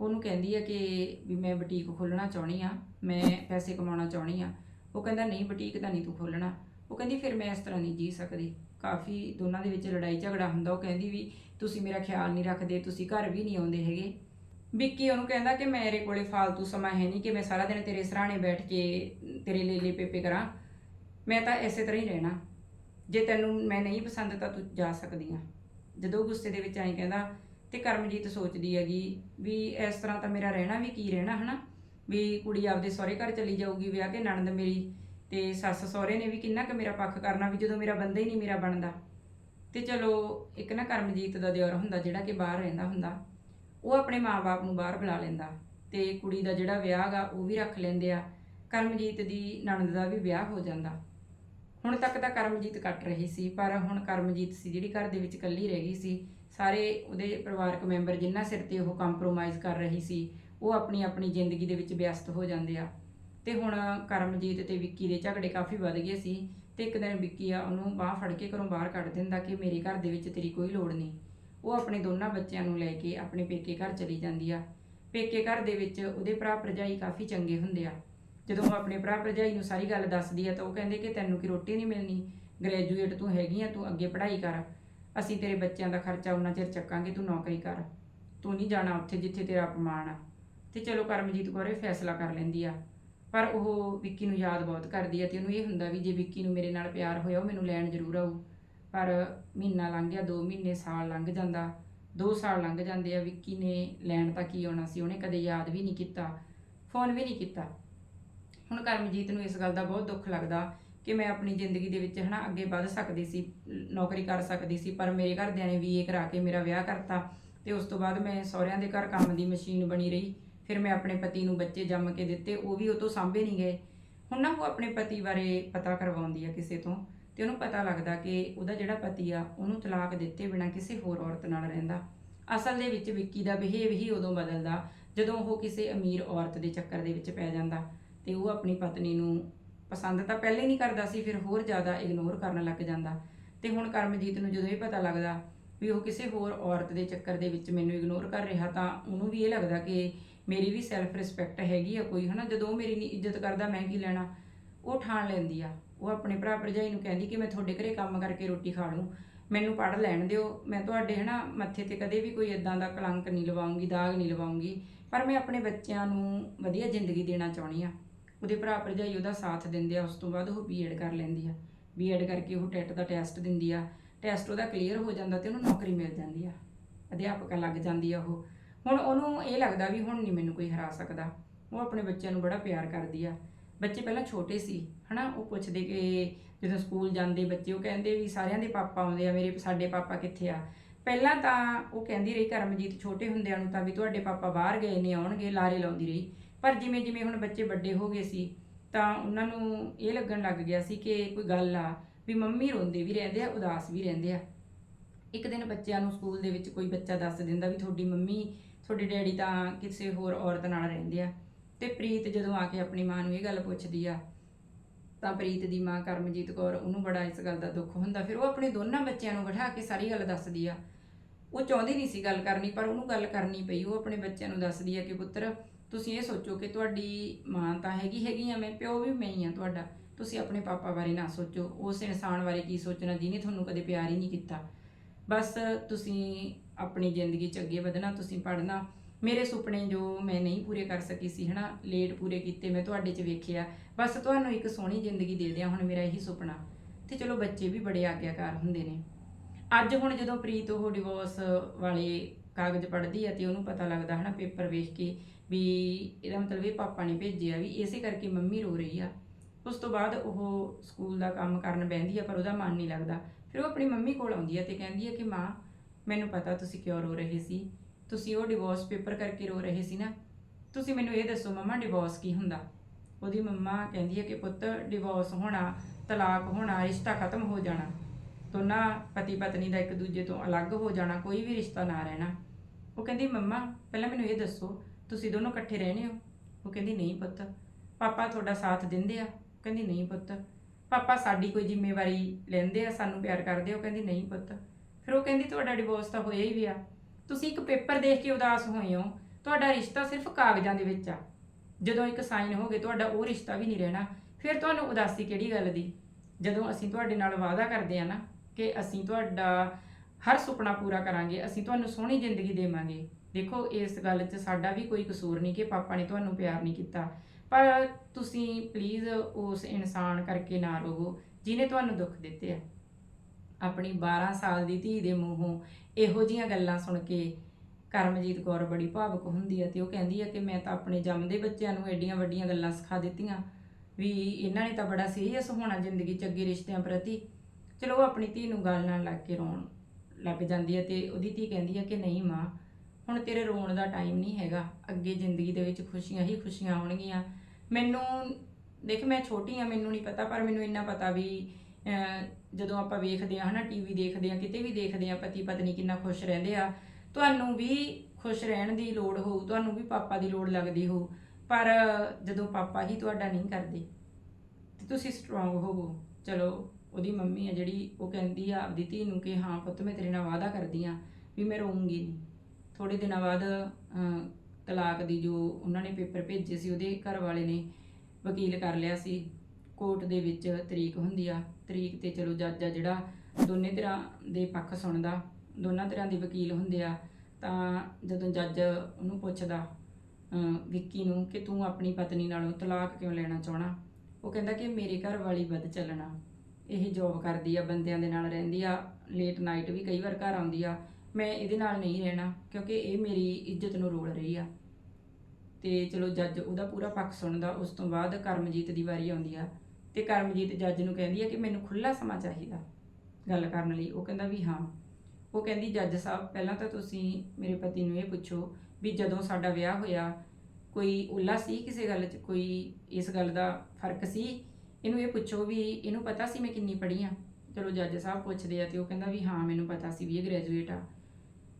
A: ਉਹਨੂੰ ਕਹਿੰਦੀ ਆ ਕਿ ਵੀ ਮੈਂ ਬੁਟੀਕ ਖੋਲਣਾ ਚਾਹਣੀ ਆ, ਮੈਂ ਪੈਸੇ ਕਮਾਉਣਾ ਚਾਹਣੀ ਆ। ਉਹ ਕਹਿੰਦਾ, ਨਹੀਂ, ਬੁਟੀਕ ਤਾਂ ਨਹੀਂ ਤੂੰ ਖੋਲਣਾ ਉਹ ਕਹਿੰਦੀ, ਫਿਰ ਮੈਂ ਇਸ ਤਰ੍ਹਾਂ ਨਹੀਂ ਜੀ ਸਕਦੀ। ਕਾਫੀ ਦੋਨਾਂ ਦੇ ਵਿੱਚ ਲੜਾਈ ਝਗੜਾ ਹੁੰਦਾ। ਉਹ ਕਹਿੰਦੀ ਵੀ, ਤੁਸੀਂ ਮੇਰਾ ਖਿਆਲ ਨਹੀਂ ਰੱਖਦੇ, ਤੁਸੀਂ ਘਰ ਵੀ ਨਹੀਂ ਆਉਂਦੇ ਹੈਗੇ। ਵਿੱਕੀ ਉਹਨੂੰ ਕਹਿੰਦਾ ਕਿ ਮੇਰੇ ਕੋਲੇ ਫालतू ਸਮਾਂ ਹੈ ਨਹੀਂ, ਕਿ ਮੈਂ ਸਾਰਾ ਦਿਨ ਤੇਰੇ ਸਰਾਣੇ ਬੈਠ ਕੇ ਤੇਰੇ ਲੇਲੇ ਪੇਪੇ ਕਰਾਂ। ਮੈਂ ਤਾਂ ਇਸੇ ਤਰ੍ਹਾਂ ਹੀ ਰਹਿਣਾ। ਜੇ ਤੈਨੂੰ ਮੈਂ ਨਹੀਂ ਪਸੰਦ ਤਾਂ ਤੂੰ ਜਾ ਸਕਦੀ ਆ। ਜਦੋਂ ਗੁੱਸੇ ਦੇ ਵਿੱਚ ਆਈ ਕਹਿੰਦਾ ਤੇ ਕਰਮਜੀਤ ਸੋਚਦੀ ਹੈਗੀ ਵੀ ਇਸ ਤਰ੍ਹਾਂ ਤਾਂ ਮੇਰਾ ਰਹਿਣਾ ਵੀ ਕੀ ਰਹਿਣਾ, ਹਨਾ? ਵੀ ਕੁੜੀ ਆਪਦੇ ਸਹੁਰੇ ਘਰ ਚਲੀ ਜਾਊਗੀ ਵਿਆਹ ਕੇ, ਨਣਦ ਮੇਰੀ ਤੇ ਸੱਸ ਸਹੁਰੇ ਨੇ ਵੀ ਕਿੰਨਾ ਕੁ ਮੇਰਾ ਪੱਖ ਕਰਨਾ ਵੀ ਜਦੋਂ ਮੇਰਾ ਬੰਦਾ ਹੀ ਨਹੀਂ ਮੇਰਾ ਬਣਦਾ। ਤੇ ਚਲੋ, ਇੱਕ ਨਾ ਕਰਮਜੀਤ ਦਾ ਦਿਓਰ ਹੁੰਦਾ ਜਿਹੜਾ ਕਿ ਬਾਹਰ ਰਹਿੰਦਾ ਹੁੰਦਾ। ਉਹ ਆਪਣੇ ਮਾਪੇ ਨੂੰ ਬਾਹਰ ਬੁਲਾ ਲੈਂਦਾ ਤੇ ਕੁੜੀ ਦਾ ਜਿਹੜਾ ਵਿਆਹ ਗਾ, ਉਹ ਵੀ ਰੱਖ ਲੈਂਦੇ ਆ। ਕਰਮਜੀਤ ਦੀ ਨਣਦ ਦਾ ਵੀ ਵਿਆਹ ਹੋ ਜਾਂਦਾ। ਹੁਣ ਤੱਕ ਤਾਂ ਕਰਮਜੀਤ ਕੱਟ ਰਹੀ ਸੀ, ਪਰ ਹੁਣ ਕਰਮਜੀਤ ਸੀ ਜਿਹੜੀ ਘਰ ਦੇ ਵਿੱਚ ਇਕੱਲੀ ਰਹਿ ਗਈ ਸੀ। ਸਾਰੇ ਉਹਦੇ ਪਰਿਵਾਰਕ ਮੈਂਬਰ ਜਿਨ੍ਹਾਂ ਸਿਰ ਤੇ ਉਹ ਕੰਪਰੋਮਾਈਜ਼ ਕਰ ਰਹੀ ਸੀ, ਉਹ ਆਪਣੀ ਆਪਣੀ ਜ਼ਿੰਦਗੀ ਦੇ ਵਿੱਚ ਵਿਅਸਤ ਹੋ ਜਾਂਦੇ ਆ। ਤੇ ਹੁਣ ਕਰਮਜੀਤ ਤੇ ਵਿੱਕੀ ਦੇ ਝਗੜੇ ਕਾਫੀ ਵੱਧ ਗਏ ਸੀ ਤੇ ਇੱਕ ਦਿਨ ਵਿੱਕੀ ਆ ਉਹਨੂੰ ਬਾਹ ਫੜ ਕੇ ਘਰੋਂ ਬਾਹਰ ਕੱਢ ਦਿੰਦਾ ਕਿ ਮੇਰੇ ਘਰ ਦੇ ਵਿੱਚ ਤੇਰੀ ਕੋਈ ਲੋੜ ਨਹੀਂ। ਉਹ ਆਪਣੇ ਦੋਨਾਂ ਬੱਚਿਆਂ ਨੂੰ ਲੈ ਕੇ ਆਪਣੇ ਪੇਕੇ ਘਰ ਚਲੀ ਜਾਂਦੀ ਆ। ਪੇਕੇ ਘਰ ਦੇ ਵਿੱਚ ਉਹਦੇ ਭਰਾ ਭਰਜਾਈ ਕਾਫੀ ਚੰਗੇ ਹੁੰਦੇ ਆ। ਜਦੋਂ ਉਹ ਆਪਣੇ ਭਰਾ ਭਰਜਾਈ ਨੂੰ ਸਾਰੀ ਗੱਲ ਦੱਸਦੀ ਆ ਤਾਂ ਉਹ ਕਹਿੰਦੇ ਕਿ ਤੈਨੂੰ ਕੀ ਰੋਟੀ ਨਹੀਂ ਮਿਲਣੀ? ਗ੍ਰੈਜੂਏਟ ਤੂੰ ਹੈਗੀ ਆ, ਤੂੰ ਅੱਗੇ ਪੜ੍ਹਾਈ ਕਰ। ਅਸੀਂ ਤੇਰੇ ਬੱਚਿਆਂ ਦਾ ਖਰਚਾ ਉਹਨਾਂ ਚਿਰ ਚੱਕਾਂਗੇ, ਤੂੰ ਨੌਕਰੀ ਕਰ। ਤੂੰ ਨਹੀਂ ਜਾਣਾ ਉੱਥੇ ਜਿੱਥੇ ਤੇਰਾ ਅਪਮਾਨ ਆ। ਤੇ ਚਲੋ ਕਰਮਜੀਤ ਕੌਰ ਇਹ ਫੈਸਲਾ ਕਰ ਲੈਂਦੀ ਆ। ਪਰ ਉਹ ਵਿੱਕੀ ਨੂੰ ਯਾਦ ਬਹੁਤ ਕਰਦੀ ਆ ਤੇ ਉਹਨੂੰ ਇਹ ਹੁੰਦਾ ਵੀ ਜੇ ਵਿੱਕੀ ਨੂੰ ਮੇਰੇ ਨਾਲ ਪਿਆਰ ਹੋਇਆ, ਉਹ ਮੈਨੂੰ ਲੈਣ ਜ਼ਰੂਰ ਆਊ। ਪਰ ਮਹੀਨਾ ਲੰਘ ਗਿਆ 2 ਮਹੀਨੇ ਸਾਲ ਲੰਘ ਜਾਂਦਾ। 2 ਸਾਲ ਲੰਘ ਜਾਂਦੇ ਆ, ਵਿੱਕੀ ਨੇ ਲੈਣ ਤਾਂ ਕੀ ਆਉਣਾ ਸੀ, ਉਹਨੇ ਕਦੇ ਯਾਦ ਵੀ ਨਹੀਂ ਕੀਤਾ, ਫੋਨ ਵੀ ਨਹੀਂ ਕੀਤਾ। ਹੁਣ ਕਰਮਜੀਤ ਨੂੰ ਇਸ ਗੱਲ ਦਾ ਬਹੁਤ ਦੁੱਖ ਲੱਗਦਾ ਕਿ ਮੈਂ ਆਪਣੀ ਜ਼ਿੰਦਗੀ ਦੇ ਵਿੱਚ ਹਨਾ ਅੱਗੇ ਵੱਧ ਸਕਦੀ ਸੀ, ਨੌਕਰੀ ਕਰ ਸਕਦੀ ਸੀ, ਪਰ ਮੇਰੇ ਘਰਦਿਆਂ ਨੇ ਵੀਏ ਕਰਾ ਕੇ ਮੇਰਾ ਵਿਆਹ ਕਰਤਾ ਤੇ ਉਸ ਤੋਂ ਬਾਅਦ ਮੈਂ ਸਹੁਰਿਆਂ ਦੇ ਘਰ ਕੰਮ ਦੀ ਮਸ਼ੀਨ ਬਣੀ ਰਹੀ, ਫਿਰ ਮੈਂ ਆਪਣੇ ਪਤੀ ਨੂੰ ਬੱਚੇ ਜੰਮ ਕੇ ਦਿੱਤੇ, ਉਹ ਵੀ ਉਹ ਤੋਂ ਸਾਂਭੇ ਨਹੀਂ ਗਏ। ਹੁਣ ਨਾ ਉਹ ਆਪਣੇ ਪਤੀ ਬਾਰੇ ਪਤਾ ਕਰਵਾਉਂਦੀ ਆ ਕਿਸੇ ਤੋਂ। ਤੇ ਉਹਨੂੰ ਪਤਾ ਲੱਗਦਾ ਕਿ ਉਹਦਾ ਜਿਹੜਾ ਪਤੀ ਆ, ਉਹਨੂੰ ਤਲਾਕ ਦਿੱਤੇ ਬਿਨਾਂ ਕਿਸੇ ਹੋਰ ਔਰਤ ਨਾਲ ਰਹਿੰਦਾ। ਅਸਲ ਦੇ ਵਿੱਚ ਵਿੱਕੀ ਦਾ ਬਿਹੇਵ ਹੀ ਉਦੋਂ ਬਦਲਦਾ ਜਦੋਂ ਉਹ ਕਿਸੇ ਅਮੀਰ ਔਰਤ ਦੇ ਚੱਕਰ ਦੇ ਵਿੱਚ ਪੈ ਜਾਂਦਾ ਤੇ ਉਹ ਆਪਣੀ ਪਤਨੀ ਨੂੰ ਪਸੰਦ ਤਾਂ ਪਹਿਲੇ ਨਹੀਂ ਕਰਦਾ ਸੀ, ਫਿਰ ਹੋਰ ਜ਼ਿਆਦਾ ਇਗਨੋਰ ਕਰਨ ਲੱਗ ਜਾਂਦਾ। ਤੇ ਹੁਣ ਕਰਮਜੀਤ ਨੂੰ ਜਦੋਂ ਇਹ ਪਤਾ ਲੱਗਦਾ ਵੀ ਉਹ ਕਿਸੇ ਹੋਰ ਔਰਤ ਦੇ ਚੱਕਰ ਦੇ ਵਿੱਚ ਮੈਨੂੰ ਇਗਨੋਰ ਕਰ ਰਿਹਾ ਤਾਂ ਉਹਨੂੰ ਵੀ ਇਹ ਲੱਗਦਾ ਕਿ ਮੇਰੀ ਵੀ ਸੈਲਫ ਰਿਸਪੈਕਟ ਹੈਗੀ ਆ ਕੋਈ, ਹਨਾ? ਜਦੋਂ ਮੇਰੀ ਨਹੀਂ ਇੱਜ਼ਤ ਕਰਦਾ ਮੈਂ ਕੀ ਲੈਣਾ? ਉਹ ਠਾਣ ਲੈਂਦੀ ਆ। ਉਹ ਆਪਣੇ ਭਰਾ ਭਰਜਾਈ ਨੂੰ ਕਹਿੰਦੀ ਕਿ ਮੈਂ ਤੁਹਾਡੇ ਘਰੇ ਕੰਮ ਕਰਕੇ ਰੋਟੀ ਖਾ ਲੂੰ, ਮੈਨੂੰ ਪੜ੍ਹ ਲੈਣ ਦਿਓ। ਮੈਂ ਤੁਹਾਡੇ ਹਨਾ ਮੱਥੇ ਤੇ ਕਦੇ ਵੀ ਕੋਈ ਇਦਾਂ ਦਾ ਕਲੰਕ ਨਹੀਂ ਲਵਾਉਂਗੀ, ਦਾਗ ਨਹੀਂ ਲਵਾਉਂਗੀ, ਪਰ ਮੈਂ ਆਪਣੇ ਬੱਚਿਆਂ ਨੂੰ ਵਧੀਆ ਜ਼ਿੰਦਗੀ ਦੇਣਾ ਚਾਹੁੰਦੀ ਆ ਉਹਦੇ ਭਰਾ ਭਰਜਾਈ ਉਹਦਾ ਸਾਥ ਦਿੰਦੇ ਆ, ਉਸ ਤੋਂ ਬਾਅਦ ਉਹ ਬੀਐਡ ਕਰ ਲੈਂਦੀ ਆ। ਬੀਐਡ ਕਰਕੇ ਉਹ ਟੈਟ ਦਾ ਟੈਸਟ ਦਿੰਦੀ ਆ। ਟੈਸਟ ਉਹਦਾ ਕਲੀਅਰ ਹੋ ਜਾਂਦਾ ਤੇ ਉਹਨੂੰ ਨੌਕਰੀ ਮਿਲ ਜਾਂਦੀ ਆ। ਅਧਿਆਪਕ ਲੱਗ ਜਾਂਦੀ ਆ ਉਹ। ਹੁਣ ਉਹਨੂੰ ਇਹ ਲੱਗਦਾ ਵੀ ਹੁਣ ਨਹੀਂ ਮੈਨੂੰ ਕੋਈ ਹਰਾ ਸਕਦਾ। ਉਹ ਆਪਣੇ ਬੱਚਿਆਂ ਨੂੰ ਬੜਾ ਪਿਆਰ ਕਰਦੀ ਆ। ਬੱਚੇ ਪਹਿਲਾਂ ਛੋਟੇ ਸੀ, ਹਨਾ, ਉਹ ਪੁੱਛਦੇ ਕਿ ਜਦੋਂ ਸਕੂਲ ਜਾਂਦੇ ਬੱਚੇ, ਉਹ ਕਹਿੰਦੇ ਵੀ ਸਾਰਿਆਂ ਦੇ ਪਾਪਾ ਆਉਂਦੇ ਆ, ਮੇਰੇ ਸਾਡੇ ਪਾਪਾ ਕਿੱਥੇ ਆ? ਪਹਿਲਾਂ ਤਾਂ ਉਹ ਕਹਿੰਦੀ ਰਹੀ ਕਰਮਜੀਤ, ਛੋਟੇ ਹੁੰਦਿਆਂ ਨੂੰ ਤਾਂ ਵੀ ਤੁਹਾਡੇ ਪਾਪਾ ਬਾਹਰ ਗਏ ਨੇ, ਆਉਣਗੇ, ਲਾਰੇ ਲਾਉਂਦੀ ਰਹੀ। ਪਰ ਜਿਵੇਂ ਜਿਵੇਂ ਹੁਣ ਬੱਚੇ ਵੱਡੇ ਹੋ ਗਏ ਸੀ, ਤਾਂ ਉਹਨਾਂ ਨੂੰ ਇਹ ਲੱਗਣ ਲੱਗ ਗਿਆ ਸੀ ਕਿ ਕੋਈ ਗੱਲ ਆ, ਵੀ ਮੰਮੀ ਰੋਂਦੇ ਵੀ ਰਹਿੰਦੇ ਆ, ਉਦਾਸ ਵੀ ਰਹਿੰਦੇ ਆ। ਇੱਕ ਦਿਨ ਬੱਚਿਆਂ ਨੂੰ ਸਕੂਲ ਦੇ ਵਿੱਚ ਕੋਈ ਬੱਚਾ ਦੱਸ ਦਿੰਦਾ ਵੀ ਤੁਹਾਡੀ ਮੰਮੀ, ਤੁਹਾਡੇ ਡੈਡੀ ਤਾਂ ਕਿਸੇ ਹੋਰ ਔਰਤ ਨਾਲ ਰਹਿੰਦੇ ਆ। ਤੇ ਪ੍ਰੀਤ ਜਦੋਂ ਆ ਕੇ ਆਪਣੀ ਮਾਂ ਨੂੰ ਇਹ ਗੱਲ ਪੁੱਛਦੀ ਆ, ਤਾਂ ਪ੍ਰੀਤ ਦੀ ਮਾਂ ਕਰਮਜੀਤ ਕੌਰ ਉਹਨੂੰ ਬੜਾ ਇਸ ਗੱਲ ਦਾ ਦੁੱਖ ਹੁੰਦਾ। ਫਿਰ ਉਹ ਆਪਣੇ ਦੋਨਾਂ ਬੱਚਿਆਂ ਨੂੰ ਬਿਠਾ ਕੇ ਸਾਰੀ ਗੱਲ ਦੱਸਦੀ ਆ। ਉਹ ਚਾਹੁੰਦੀ ਨਹੀਂ ਸੀ ਗੱਲ ਕਰਨੀ, ਪਰ ਉਹਨੂੰ ਗੱਲ ਕਰਨੀ ਪਈ। ਉਹ ਆਪਣੇ ਬੱਚਿਆਂ ਨੂੰ ਦੱਸਦੀ ਆ ਕਿ ਪੁੱਤਰ, ਤੁਸੀਂ ਇਹ ਸੋਚੋ ਕਿ ਤੁਹਾਡੀ ਮਾਂ ਤਾਂ ਹੈਗੀ ਹੈਗੀ ਆ, ਮੈਂ ਪਿਓ ਵੀ ਮੈਂ ਹੀ ਆ ਤੁਹਾਡਾ। ਤੁਸੀਂ ਆਪਣੇ ਪਾਪਾ ਬਾਰੇ ਨਾ ਸੋਚੋ। ਉਸ ਇਨਸਾਨ ਬਾਰੇ ਕੀ ਸੋਚਣਾ ਜਿਹਨੇ ਤੁਹਾਨੂੰ ਕਦੇ ਪਿਆਰ ਹੀ ਨਹੀਂ ਕੀਤਾ। ਬਸ ਤੁਸੀਂ ਆਪਣੀ ਜ਼ਿੰਦਗੀ 'ਚ ਅੱਗੇ ਵਧਣਾ, ਤੁਸੀਂ ਪੜ੍ਹਨਾ ਮੇਰੇ ਸੁਪਨੇ ਜੋ ਮੈਂ ਨਹੀਂ ਪੂਰੇ ਕਰ ਸਕੀ ਸੀ, ਹਨਾ ਲੇਟ ਪੂਰੇ ਕੀਤੇ, ਮੈਂ ਤੁਹਾਡੇ 'ਚ ਵੇਖਿਆ। ਬਸ ਤੁਹਾਨੂੰ ਇੱਕ ਸੋਹਣੀ ਜ਼ਿੰਦਗੀ ਦੇ ਦਿਆਂ, ਹੁਣ ਮੇਰਾ ਇਹੀ ਸੁਪਨਾ। ਤੇ ਚਲੋ ਬੱਚੇ ਵੀ ਬੜੇ ਆਗਿਆਕਾਰ ਹੁੰਦੇ ਨੇ। ਅੱਜ ਹੁਣ ਜਦੋਂ ਪ੍ਰੀਤ ਉਹ ਡਿਵੋਰਸ ਵਾਲੇ ਕਾਗਜ਼ ਪੜ੍ਹਦੀ ਆ ਤੇ ਉਹਨੂੰ ਪਤਾ ਲੱਗਦਾ, ਹਨਾ, ਪੇਪਰ ਵੇਖ ਕੇ ਵੀ ਇਹਦਾ ਮਤਲਬ ਇਹ ਪਾਪਾ ਨੇ ਭੇਜਿਆ ਵੀ ਇਸੇ ਕਰਕੇ ਮੰਮੀ ਰੋ ਰਹੀ ਆ। ਉਸ ਤੋਂ ਬਾਅਦ ਉਹ ਸਕੂਲ ਦਾ ਕੰਮ ਕਰਨ ਬਹਿੰਦੀ ਆ, ਪਰ ਉਹਦਾ ਮਨ ਨਹੀਂ ਲੱਗਦਾ। ਫਿਰ ਉਹ ਆਪਣੀ ਮੰਮੀ ਕੋਲ ਆਉਂਦੀ ਆ ਤੇ ਕਹਿੰਦੀ ਆ ਕਿ ਮਾਂ, ਮੈਨੂੰ ਪਤਾ ਤੁਸੀਂ ਕਿਉਂ ਰੋ ਰਹੇ ਸੀ। ਤੁਸੀਂ ਉਹ ਡਿਵੋਰਸ ਪੇਪਰ ਕਰਕੇ ਰੋ ਰਹੇ ਸੀ ਨਾ, ਤੁਸੀਂ ਮੈਨੂੰ ਇਹ ਦੱਸੋ ਮੰਮਾ ਡਿਵੋਰਸ ਕੀ ਹੁੰਦਾ? ਉਹਦੀ ਮੰਮਾ ਕਹਿੰਦੀ ਹੈ ਕਿ ਪੁੱਤ ਡਿਵੋਰਸ ਹੋਣਾ, ਤਲਾਕ ਹੋਣਾ, ਰਿਸ਼ਤਾ ਖਤਮ ਹੋ ਜਾਣਾ। ਦੋਨਾਂ ਪਤੀ ਪਤਨੀ ਦਾ ਇੱਕ ਦੂਜੇ ਤੋਂ ਅਲੱਗ ਹੋ ਜਾਣਾ, ਕੋਈ ਵੀ ਰਿਸ਼ਤਾ ਨਾ ਰਹਿਣਾ। ਉਹ ਕਹਿੰਦੀ, ਮੰਮਾ, ਪਹਿਲਾਂ ਮੈਨੂੰ ਇਹ ਦੱਸੋ, ਤੁਸੀਂ ਦੋਨੋਂ ਇਕੱਠੇ ਰਹਿੰਦੇ ਹੋ? ਉਹ ਕਹਿੰਦੀ, ਨਹੀਂ ਪੁੱਤ, ਪਾਪਾ ਤੁਹਾਡਾ ਸਾਥ ਦਿੰਦੇ ਆ। ਕਹਿੰਦੀ, ਨਹੀਂ ਪੁੱਤ, ਪਾਪਾ ਸਾਡੀ ਕੋਈ ਜ਼ਿੰਮੇਵਾਰੀ ਲੈਂਦੇ ਆ, ਸਾਨੂੰ ਪਿਆਰ ਕਰਦੇ ਆ। ਉਹ ਕਹਿੰਦੀ, ਨਹੀਂ ਪੁੱਤ। ਫਿਰ ਉਹ ਕਹਿੰਦੀ, ਤੁਹਾਡਾ ਡਿਵੋਰਸ ਤਾਂ ਹੋਇਆ ਹੀ ਵੀ ਆ ਤੁਸੀਂ ਇੱਕ ਪੇਪਰ ਦੇਖ ਕੇ ਉਦਾਸ ਹੋਏ ਹੋ। ਤੁਹਾਡਾ ਰਿਸ਼ਤਾ ਸਿਰਫ ਕਾਗਜ਼ਾਂ ਦੇ ਵਿੱਚ ਆ। ਜਦੋਂ ਇੱਕ ਸਾਈਨ ਹੋ ਗਏ, ਤੁਹਾਡਾ ਉਹ ਰਿਸ਼ਤਾ ਵੀ ਨਹੀਂ ਰਹਿਣਾ। ਫਿਰ ਤੁਹਾਨੂੰ ਉਦਾਸੀ ਕਿਹੜੀ ਗੱਲ ਦੀ? ਜਦੋਂ ਅਸੀਂ ਤੁਹਾਡੇ ਨਾਲ ਵਾਅਦਾ ਕਰਦੇ ਆ ਨਾ ਕਿ ਅਸੀਂ ਤੁਹਾਡਾ ਹਰ ਸੁਪਨਾ ਪੂਰਾ ਕਰਾਂਗੇ, ਅਸੀਂ ਤੁਹਾਨੂੰ ਸੋਹਣੀ ਜ਼ਿੰਦਗੀ ਦੇਵਾਂਗੇ। ਦੇਖੋ, ਇਸ ਗੱਲ 'ਚ ਸਾਡਾ ਵੀ ਕੋਈ ਕਸੂਰ ਨਹੀਂ ਕਿ ਪਾਪਾ ਨੇ ਤੁਹਾਨੂੰ ਪਿਆਰ ਨਹੀਂ ਕੀਤਾ। ਪਰ ਤੁਸੀਂ ਪਲੀਜ਼ ਉਸ ਇਨਸਾਨ ਕਰਕੇ ਨਾ ਰੋਵੋ ਜਿਨੇ ਤੁਹਾਨੂੰ ਦੁੱਖ ਦਿੱਤੇ ਆ। ਆਪਣੀ 12 ਸਾਲ ਦੀ ਧੀ ਦੇ ਮੂੰਹੋਂ ਇਹੋ ਜੀਆਂ ਗੱਲਾਂ ਸੁਣ ਕੇ ਕਰਮਜੀਤ ਕੌਰ ਬੜੀ ਭਾਵੁਕ ਹੁੰਦੀ ਹੈ ਤੇ ਉਹ ਕਹਿੰਦੀ ਹੈ ਕਿ ਮੈਂ ਤਾਂ ਆਪਣੇ ਜੰਮਦੇ ਬੱਚਿਆਂ ਨੂੰ ਐਡੀਆਂ ਵੱਡੀਆਂ ਗੱਲਾਂ ਸਿਖਾ ਦਿੱਤੀਆਂ ਵੀ ਇਹਨਾਂ ਨੇ ਤਾਂ ਬੜਾ ਸੀਰੀਅਸ ਹੋਣਾ ਜ਼ਿੰਦਗੀ 'ਚ ਅੱਗੇ ਰਿਸ਼ਤਿਆਂ ਪ੍ਰਤੀ। ਚਲੋ ਉਹ ਆਪਣੀ ਧੀ ਨੂੰ ਗੱਲ ਨਾਲ ਲੱਗ ਕੇ ਰੋਣ ਲੱਗ ਜਾਂਦੀ ਹੈ ਤੇ ਉਹਦੀ ਧੀ ਕਹਿੰਦੀ ਹੈ ਕਿ ਨਹੀਂ ਮਾਂ, ਹੁਣ ਤੇਰੇ ਰੋਣ ਦਾ ਟਾਈਮ ਨਹੀਂ ਹੈਗਾ, ਅੱਗੇ ਜ਼ਿੰਦਗੀ ਦੇ ਵਿੱਚ ਖੁਸ਼ੀਆਂ ਹੀ ਖੁਸ਼ੀਆਂ ਆਉਣਗੀਆਂ। ਮੈਨੂੰ, ਦੇਖ ਮੈਂ ਛੋਟੀ ਆ ਮੈਨੂੰ ਨਹੀਂ ਪਤਾ, ਪਰ ਮੈਨੂੰ ਇੰਨਾ ਪਤਾ ਵੀ ਜਦੋਂ ਆਪਾਂ ਵੇਖਦੇ ਆ ਹਨਾ ਟੀਵੀ ਦੇਖਦੇ ਆ ਕਿਤੇ ਵੀ ਦੇਖਦੇ ਆ ਪਤੀ ਪਤਨੀ ਕਿੰਨਾ ਖੁਸ਼ ਰਹਿੰਦੇ ਆ, ਤੁਹਾਨੂੰ ਵੀ ਖੁਸ਼ ਰਹਿਣ ਦੀ ਲੋੜ ਹੋਊ, ਤੁਹਾਨੂੰ ਵੀ ਪਾਪਾ ਦੀ ਲੋੜ ਲੱਗਦੀ ਹੋਊ, ਪਰ ਜਦੋਂ ਪਾਪਾ ਹੀ ਤੁਹਾਡਾ ਨਹੀਂ ਕਰਦੇ, ਤੇ ਤੁਸੀਂ ਸਟਰੋਂਗ ਹੋਵੋ। ਚਲੋ, ਉਹਦੀ ਮੰਮੀ ਆ ਜਿਹੜੀ, ਉਹ ਕਹਿੰਦੀ ਆ ਆਪਦੀ ਧੀ ਨੂੰ ਕਿ ਹਾਂ ਪੁੱਤ, ਮੈਂ ਤੇਰੇ ਨਾਲ ਵਾਅਦਾ ਕਰਦੀ ਆ ਵੀ ਮੈਂ ਰੋਊਂਗੀ ਨਹੀਂ। ਥੋੜੇ ਦਿਨਾਂ ਬਾਅਦ ਤਲਾਕ ਦੀ ਜੋ ਉਹਨਾਂ ਨੇ ਪੇਪਰ ਭੇਜੇ ਸੀ, ਉਹਦੇ ਘਰ ਵਾਲੇ ਨੇ ਵਕੀਲ ਕਰ ਲਿਆ ਸੀ, ਕੋਰਟ ਦੇ ਵਿੱਚ ਤਰੀਕ ਹੁੰਦੀ ਆ। ਤਰੀਕ ਤੇ ਚਲੋ ਜੱਜ ਆ ਜਿਹੜਾ ਦੋਨੇ ਧਿਰਾਂ ਦੇ ਪੱਖ ਸੁਣਦਾ, ਦੋਨਾਂ ਧਿਰਾਂ ਦੇ ਵਕੀਲ ਹੁੰਦੇ ਆ, ਤਾਂ ਜਦੋਂ ਜੱਜ ਉਹਨੂੰ ਪੁੱਛਦਾ ਵਿੱਕੀ ਨੂੰ ਕਿ ਤੂੰ ਆਪਣੀ ਪਤਨੀ ਨਾਲੋਂ ਤਲਾਕ ਕਿਉਂ ਲੈਣਾ ਚਾਹਣਾ ਉਹ ਕਹਿੰਦਾ ਕਿ ਮੇਰੇ ਘਰ ਵਾਲੀ ਵੱਧ ਚੱਲਣਾ। ਇਹ ਜੋਬ ਕਰਦੀ ਆ, ਬੰਦਿਆਂ ਦੇ ਨਾਲ ਰਹਿੰਦੀ ਆ ਲੇਟ ਨਾਈਟ ਵੀ ਕਈ ਵਾਰ ਘਰ ਆਉਂਦੀ ਆ। ਮੈਂ ਇਹਦੇ ਨਾਲ ਨਹੀਂ ਰਹਿਣਾ, ਕਿਉਂਕਿ ਇਹ ਮੇਰੀ ਇੱਜ਼ਤ ਨੂੰ ਰੋਲ ਰਹੀ ਆ। ਤੇ ਚਲੋ ਜੱਜ ਉਹਦਾ ਪੂਰਾ ਪੱਖ ਸੁਣਦਾ, ਉਸ ਤੋਂ ਬਾਅਦ ਕਰਮਜੀਤ ਦੀ ਵਾਰੀ ਆਉਂਦੀ ਆ। ਤੇ ਕਰਮਜੀਤ ਜੱਜ ਨੂੰ ਕਹਿੰਦੀ ਆ ਕਿ ਮੈਨੂੰ ਖੁੱਲਾ ਸਮਾਂ ਚਾਹੀਦਾ ਗੱਲ ਕਰਨ ਲਈ। ਉਹ ਕਹਿੰਦਾ ਵੀ ਹਾਂ। ਉਹ ਕਹਿੰਦੀ, ਜੱਜ ਸਾਹਿਬ, ਪਹਿਲਾਂ ਤਾਂ ਤੁਸੀਂ ਮੇਰੇ ਪਤੀ ਨੂੰ ਇਹ ਪੁੱਛੋ ਵੀ ਜਦੋਂ ਸਾਡਾ ਵਿਆਹ ਹੋਇਆ, ਕੋਈ ਉਲਾ ਸੀ ਕਿਸੇ ਗੱਲ 'ਚ? ਕੋਈ ਇਸ ਗੱਲ ਦਾ ਫ਼ਰਕ ਸੀ? ਇਹਨੂੰ ਇਹ ਪੁੱਛੋ ਵੀ ਇਹਨੂੰ ਪਤਾ ਸੀ ਮੈਂ ਕਿੰਨੀ ਪੜ੍ਹੀ ਆ? ਚਲੋ ਜੱਜ ਸਾਹਿਬ ਪੁੱਛਦੇ ਆ ਤੇ ਉਹ ਕਹਿੰਦਾ ਵੀ ਹਾਂ, ਮੈਨੂੰ ਪਤਾ ਸੀ ਵੀ ਇਹ ਗ੍ਰੈਜੂਏਟ ਆ।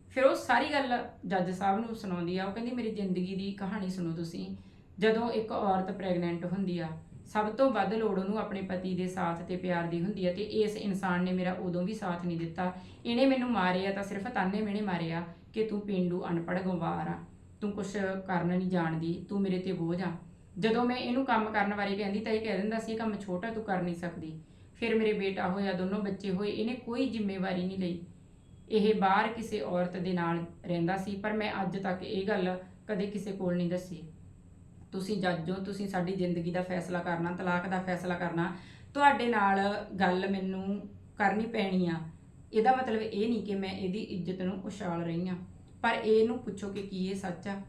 A: ਫਿਰ ਉਹ ਸਾਰੀ ਗੱਲ ਜੱਜ ਸਾਹਿਬ ਨੂੰ ਸੁਣਾਉਂਦੀ ਆ। ਉਹ ਕਹਿੰਦੀ, ਮੇਰੀ ਜ਼ਿੰਦਗੀ ਦੀ ਕਹਾਣੀ ਸੁਣੋ ਤੁਸੀਂ। ਜਦੋਂ ਇੱਕ ਔਰਤ ਪ੍ਰੈਗਨੈਂਟ ਹੁੰਦੀ ਆ ਸਭ ਤੋਂ ਵੱਧ ਲੋੜ ਉਹਨੂੰ ਆਪਣੇ ਪਤੀ ਦੇ ਸਾਥ ਤੇ ਪਿਆਰ ਦੀ ਹੁੰਦੀ ਹੈ ਤੇ ਇਸ ਇਨਸਾਨ ਨੇ ਮੇਰਾ ਉਦੋਂ ਵੀ ਸਾਥ ਨਹੀਂ ਦਿੱਤਾ। ਇਹਨੇ ਮੈਨੂੰ ਮਾਰਿਆ ਤਾਂ ਸਿਰਫ ਤਾਨੇ ਮਿਹਣੇ ਮਾਰਿਆ ਕਿ ਤੂੰ ਪਿੰਡੂ ਅਨਪੜ੍ਹ ਗਵਾਰ ਆ। ਤੂੰ ਕੁਛ ਕਰਨ ਨਹੀਂ ਜਾਣਦੀ, ਤੂੰ ਮੇਰੇ ਤੇ ਬੋਝ ਆ। ਜਦੋਂ ਮੈਂ ਇਹਨੂੰ ਕੰਮ ਕਰਨ ਬਾਰੇ ਕਹਿੰਦੀ ਤਾਂ ਇਹ ਕਹਿ ਦਿੰਦਾ ਸੀ, ਇਹ ਕੰਮ ਛੋਟਾ ਤੂੰ ਕਰ ਨਹੀਂ ਸਕਦੀ। ਫਿਰ ਮੇਰੇ ਬੇਟਾ ਹੋਇਆ, ਦੋਨੋਂ ਬੱਚੇ ਹੋਏ, ਇਹਨੇ ਕੋਈ ਜ਼ਿੰਮੇਵਾਰੀ ਨਹੀਂ ਲਈ। ਇਹ ਬਾਹਰ ਕਿਸੇ ਔਰਤ ਦੇ ਨਾਲ ਰਹਿੰਦਾ ਸੀ, ਪਰ ਮੈਂ ਅੱਜ ਤੱਕ ਇਹ ਗੱਲ ਕਦੇ ਕਿਸੇ ਕੋਲ ਨਹੀਂ ਦੱਸੀ। ਤੁਸੀਂ ਜੱਜ ਹੋ, ਤੁਸੀਂ ਸਾਡੀ ਜ਼ਿੰਦਗੀ ਦਾ ਫੈਸਲਾ ਕਰਨਾ, ਤਲਾਕ ਦਾ ਫੈਸਲਾ ਕਰਨਾ, ਤੁਹਾਡੇ ਨਾਲ ਗੱਲ ਮੈਨੂੰ ਕਰਨੀ ਪੈਣੀ ਆ। ਇਹਦਾ ਮਤਲਬ ਇਹ ਨਹੀਂ ਕਿ ਮੈਂ ਇਹਦੀ ਇੱਜ਼ਤ ਨੂੰ ਉਛਾਲ ਰਹੀ ਆ। ਪਰ ਇਹਨੂੰ ਪੁੱਛੋ ਕਿ ਕੀ ਇਹ ਸੱਚ ਆ।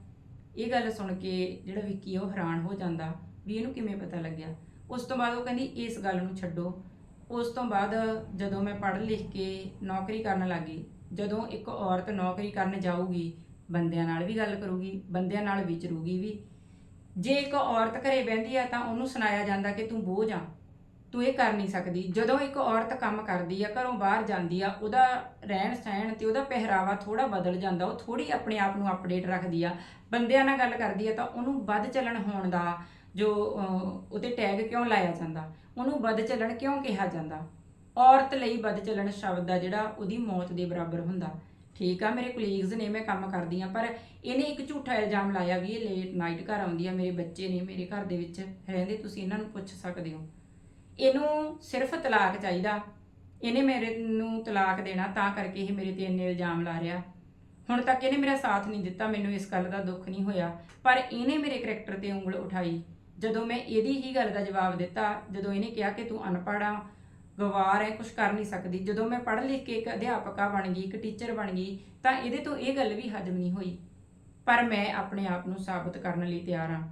A: ਇਹ ਗੱਲ ਸੁਣ ਕੇ ਜਿਹੜਾ ਵਿੱਕੀ ਆ, ਉਹ ਹੈਰਾਨ ਹੋ ਜਾਂਦਾ ਵੀ ਇਹਨੂੰ ਕਿਵੇਂ ਪਤਾ ਲੱਗਿਆ। ਉਸ ਤੋਂ ਬਾਅਦ ਉਹ ਕਹਿੰਦੀ, ਇਸ ਗੱਲ ਨੂੰ ਛੱਡੋ। ਉਸ ਤੋਂ ਬਾਅਦ ਜਦੋਂ ਮੈਂ ਪੜ੍ਹ ਲਿਖ ਕੇ ਨੌਕਰੀ ਕਰਨ ਲੱਗੀ, ਜਦੋਂ ਇੱਕ ਔਰਤ ਨੌਕਰੀ ਕਰਨ ਜਾਊਗੀ, ਬੰਦਿਆਂ ਨਾਲ ਵੀ ਗੱਲ ਕਰੂਗੀ, ਬੰਦਿਆਂ ਨਾਲ ਵਿਚਰੂਗੀ ਵੀ। ਜੇ ਇੱਕ ਔਰਤ ਘਰੇ ਬਹਿੰਦੀ ਆ ਤਾਂ ਉਹਨੂੰ ਸੁਣਾਇਆ ਜਾਂਦਾ ਕਿ ਤੂੰ ਬੋਝ ਆ ਤੂੰ ਇਹ ਕਰ ਨਹੀਂ ਸਕਦੀ। ਜਦੋਂ ਇੱਕ ਔਰਤ ਕੰਮ ਕਰਦੀ ਆ ਘਰੋਂ ਬਾਹਰ ਜਾਂਦੀ ਆ ਉਹਦਾ ਰਹਿਣ ਸਹਿਣ ਤੇ ਉਹਦਾ ਪਹਿਰਾਵਾ ਥੋੜਾ ਬਦਲ ਜਾਂਦਾ ਉਹ ਥੋੜੀ ਆਪਣੇ ਆਪ ਨੂੰ ਅਪਡੇਟ ਰੱਖਦੀ ਆ। ਬੰਦਿਆਂ ਨਾਲ ਗੱਲ ਕਰਦੀ ਆ ਤਾਂ ਉਹਨੂੰ ਵੱਧ ਚੱਲਣ ਹੋਣ ਦਾ ਜੋ ਅਹ, ਉਹਤੇ ਟੈਗ ਕਿਉਂ ਲਾਇਆ ਜਾਂਦਾ ਉਹਨੂੰ ਵੱਧ ਚੱਲਣ ਕਿਉਂ ਕਿਹਾ ਜਾਂਦਾ? ਔਰਤ ਲਈ ਵੱਧ ਚੱਲਣ ਸ਼ਬਦ ਆ ਜਿਹੜਾ ਉਹਦੀ ਮੌਤ ਦੇ ਬਰਾਬਰ ਹੁੰਦਾ। ਠੀਕ ਆ, ਮੇਰੇ ਕੁਲੀਗਸ ਨੇ ਮੈਂ ਕੰਮ ਕਰਦੀ ਆ, ਪਰ ਇਹਨੇ ਇੱਕ ਝੂਠਾ ਇਲਜ਼ਾਮ ਲਾਇਆ ਵੀ ਇਹ ਲੇਟ ਨਾਈਟ ਘਰ ਆਉਂਦੀ ਆ, ਮੇਰੇ ਬੱਚੇ ਨੇ, ਮੇਰੇ ਘਰ ਦੇ ਵਿੱਚ ਰਹਿੰਦੇ, ਤੁਸੀਂ ਇਹਨਾਂ ਨੂੰ ਪੁੱਛ ਸਕਦੇ ਹੋ। ਇਹਨੂੰ ਸਿਰਫ ਤਲਾਕ ਚਾਹੀਦਾ। ਇਹਨੇ ਮੇਰੇ ਨੂੰ ਤਲਾਕ ਦੇਣਾ, ਤਾਂ ਕਰਕੇ ਇਹ ਮੇਰੇ ਤੇ ਇੰਨੇ ਇਲਜ਼ਾਮ ਲਾ ਰਿਹਾ। ਹੁਣ ਤੱਕ ਇਹਨੇ ਮੇਰਾ ਸਾਥ ਨਹੀਂ ਦਿੱਤਾ, ਮੈਨੂੰ ਇਸ ਗੱਲ ਦਾ ਦੁੱਖ ਨਹੀਂ ਹੋਇਆ। ਪਰ ਇਹਨੇ ਮੇਰੇ ਕਰੈਕਟਰ ਤੇ ਉਂਗਲ ਉਠਾਈ। ਜਦੋਂ ਮੈਂ ਇਹਦੀ ਹੀ ਗੱਲ ਦਾ ਜਵਾਬ ਦਿੱਤਾ, ਜਦੋਂ ਇਹਨੇ ਕਿਹਾ ਕਿ ਤੂੰ ਅਨਪੜ੍ਹ ਆ ਗਵਾਰ ਹੈ ਕੁਝ ਕਰ ਨਹੀਂ ਸਕਦੀ। ਜਦੋਂ ਮੈਂ ਪੜ੍ਹ ਲਿਖ ਕੇ ਇੱਕ ਅਧਿਆਪਕਾ ਬਣ ਗਈ, ਇੱਕ ਟੀਚਰ ਬਣ ਗਈ, ਤਾਂ ਇਹਦੇ ਤੋਂ ਇਹ ਗੱਲ ਵੀ ਹਜਮ ਨਹੀਂ ਹੋਈ। ਪਰ ਮੈਂ ਆਪਣੇ ਆਪ ਨੂੰ ਸਾਬਤ ਕਰਨ ਲਈ ਤਿਆਰ ਹਾਂ।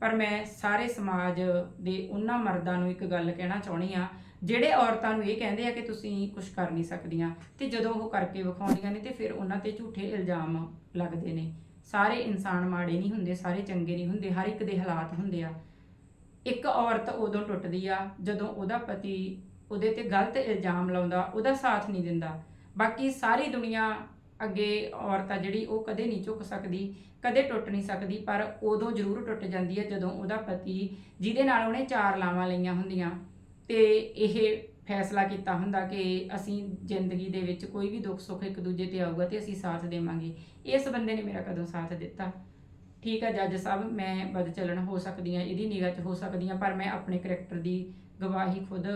A: ਪਰ ਮੈਂ ਸਾਰੇ ਸਮਾਜ ਦੇ ਉਹਨਾਂ ਮਰਦਾਂ ਨੂੰ ਇੱਕ ਗੱਲ ਕਹਿਣਾ ਚਾਹੁੰਦੀ ਆ ਜਿਹੜੇ ਔਰਤਾਂ ਨੂੰ ਇਹ ਕਹਿੰਦੇ ਆ ਕਿ ਤੁਸੀਂ ਕੁਝ ਕਰ ਨਹੀਂ ਸਕਦੀਆਂ ਤੇ ਜਦੋਂ ਉਹ ਕਰਕੇ ਵਿਖਾਉਂਦੀਆਂ ਨੇ ਤੇ ਫਿਰ ਉਹਨਾਂ ਤੇ ਝੂਠੇ ਇਲਜ਼ਾਮ ਲੱਗਦੇ ਨੇ। ਸਾਰੇ ਇਨਸਾਨ ਮਾੜੇ ਨਹੀਂ ਹੁੰਦੇ, ਸਾਰੇ ਚੰਗੇ ਨਹੀਂ ਹੁੰਦੇ, ਹਰ ਇੱਕ ਦੇ ਹਾਲਾਤ ਹੁੰਦੇ ਆ। ਇੱਕ ਔਰਤ ਉਦੋਂ ਟੁੱਟਦੀ ਆ ਜਦੋਂ ਉਹਦਾ ਪਤੀ ਉਹਦੇ ਤੇ ਗਲਤ ਇਲਜ਼ਾਮ ਲਾਉਂਦਾ, ਉਹਦਾ ਸਾਥ ਨਹੀਂ ਦਿੰਦਾ। ਬਾਕੀ ਸਾਰੀ ਦੁਨੀਆ ਅੱਗੇ ਔਰਤ ਆ ਜਿਹੜੀ, ਉਹ ਕਦੇ ਨਹੀਂ ਝੁਕ ਸਕਦੀ, ਕਦੇ ਟੁੱਟ ਨਹੀਂ ਸਕਦੀ, ਪਰ ਉਦੋਂ ਜ਼ਰੂਰ ਟੁੱਟ ਜਾਂਦੀ ਹੈ ਜਦੋਂ ਉਹਦਾ ਪਤੀ, ਜਿਹਦੇ ਨਾਲ ਉਹਨੇ ਚਾਰ ਲਾਵਾਂ ਲਈਆਂ ਹੁੰਦੀਆਂ, ਤੇ ਇਹ ਫੈਸਲਾ ਕੀਤਾ ਹੁੰਦਾ ਕਿ ਅਸੀਂ ਜ਼ਿੰਦਗੀ ਦੇ ਵਿੱਚ ਕੋਈ ਵੀ ਦੁੱਖ ਸੁੱਖ ਇੱਕ ਦੂਜੇ ਤੇ ਆਊਗਾ ਤੇ ਅਸੀਂ ਸਾਥ ਦੇਵਾਂਗੇ। ਇਸ ਬੰਦੇ ਨੇ ਮੇਰਾ ਕਦੋਂ ਸਾਥ ਦਿੱਤਾ? ਠੀਕ ਹੈ ਜੱਜ ਸਾਹਿਬ, ਮੈਂ ਬਦ ਚੱਲਣ ਹੋ ਸਕਦੀ ਹਾਂ, ਇਹਦੀ ਨਿਗਾਹ 'ਚ ਹੋ ਸਕਦੀ ਹਾਂ, ਪਰ ਮੈਂ ਆਪਣੇ ਕਰੈਕਟਰ ਦੀ ਗਵਾਹੀ ਖੁਦ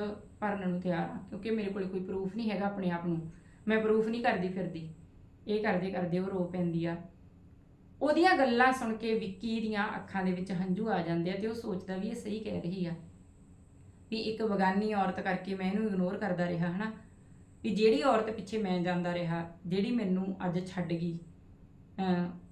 A: ਭਰਨ ਨੂੰ ਤਿਆਰ ਹਾਂ, ਕਿਉਂਕਿ ਮੇਰੇ ਕੋਲ ਕੋਈ ਪ੍ਰੂਫ ਨਹੀਂ ਹੈਗਾ ਆਪਣੇ ਆਪ ਨੂੰ। ਮੈਂ ਪ੍ਰੂਫ ਨਹੀਂ ਕਰਦੀ ਫਿਰਦੀ। ਇਹ ਕਰਦੇ ਕਰਦੇ ਉਹ ਰੋ ਪੈਂਦੀ ਆ। ਉਹਦੀਆਂ ਗੱਲਾਂ ਸੁਣ ਕੇ ਵਿੱਕੀ ਦੀਆਂ ਅੱਖਾਂ ਦੇ ਵਿੱਚ ਹੰਝੂ ਆ ਜਾਂਦੇ ਆ ਤੇ ਉਹ ਸੋਚਦਾ ਵੀ ਇਹ ਸਹੀ ਕਹਿ ਰਹੀ ਆ। ਵੀ ਇੱਕ ਬਗਾਨੀ ਔਰਤ ਕਰਕੇ ਮੈਂ ਇਹਨੂੰ ਇਗਨੋਰ ਕਰਦਾ ਰਿਹਾ, ਹਨਾ? ਵੀ ਜਿਹੜੀ ਔਰਤ ਪਿੱਛੇ ਮੈਂ ਜਾਂਦਾ ਰਿਹਾ, ਜਿਹੜੀ ਮੈਨੂੰ ਅੱਜ ਛੱਡ ਗਈ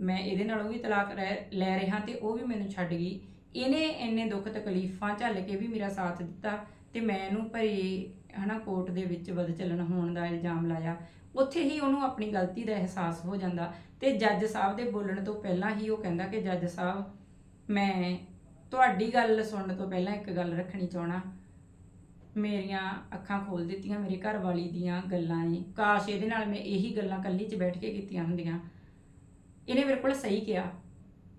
A: ਮੈਂ ਇਹਦੇ ਨਾਲੋਂ ਵੀ ਤਲਾਕ ਰਹਿ- ਲੈ ਰਿਹਾ ਤੇ ਉਹ ਵੀ ਮੈਨੂੰ ਛੱਡ ਗਈ। ਇਹਨੇ ਇੰਨੇ ਦੁੱਖ ਤਕਲੀਫਾਂ ਝੱਲ ਕੇ ਵੀ ਮੇਰਾ ਸਾਥ ਦਿੱਤਾ ਤੇ ਮੈਂ ਇਹਨੂੰ ਭਰੀ, ਹਨਾ, ਕੋਰਟ ਦੇ ਵਿੱਚ ਵਧ ਚੱਲਣ ਹੋਣ ਦਾ ਇਲਜ਼ਾਮ ਲਾਇਆ। ਉੱਥੇ ਹੀ ਉਹਨੂੰ ਆਪਣੀ ਗਲਤੀ ਦਾ ਅਹਿਸਾਸ ਹੋ ਜਾਂਦਾ ਤੇ ਜੱਜ ਸਾਹਿਬ ਦੇ ਬੋਲਣ ਤੋਂ ਪਹਿਲਾਂ ਹੀ ਉਹ ਕਹਿੰਦਾ ਕਿ ਜੱਜ ਸਾਹਿਬ, ਮੈਂ ਤੁਹਾਡੀ ਗੱਲ ਸੁਣਨ ਤੋਂ ਪਹਿਲਾਂ ਇੱਕ ਗੱਲ ਰੱਖਣੀ ਚਾਹਣਾ ਮੇਰੀਆਂ ਅੱਖਾਂ ਖੋਲ ਦਿੱਤੀਆਂ ਮੇਰੇ ਘਰ ਵਾਲੀ ਦੀਆਂ ਗੱਲਾਂ ਨੇ। ਕਾਸ਼ ਇਹਦੇ ਨਾਲ ਮੈਂ ਇਹੀ ਗੱਲਾਂ ਕੱਲੀ 'ਚ ਬੈਠ ਕੇ ਕੀਤੀਆਂ ਹੁੰਦੀਆਂ। ਇਹਨੇ ਮੇਰੇ ਕੋਲ ਸਹੀ ਕਿਹਾ।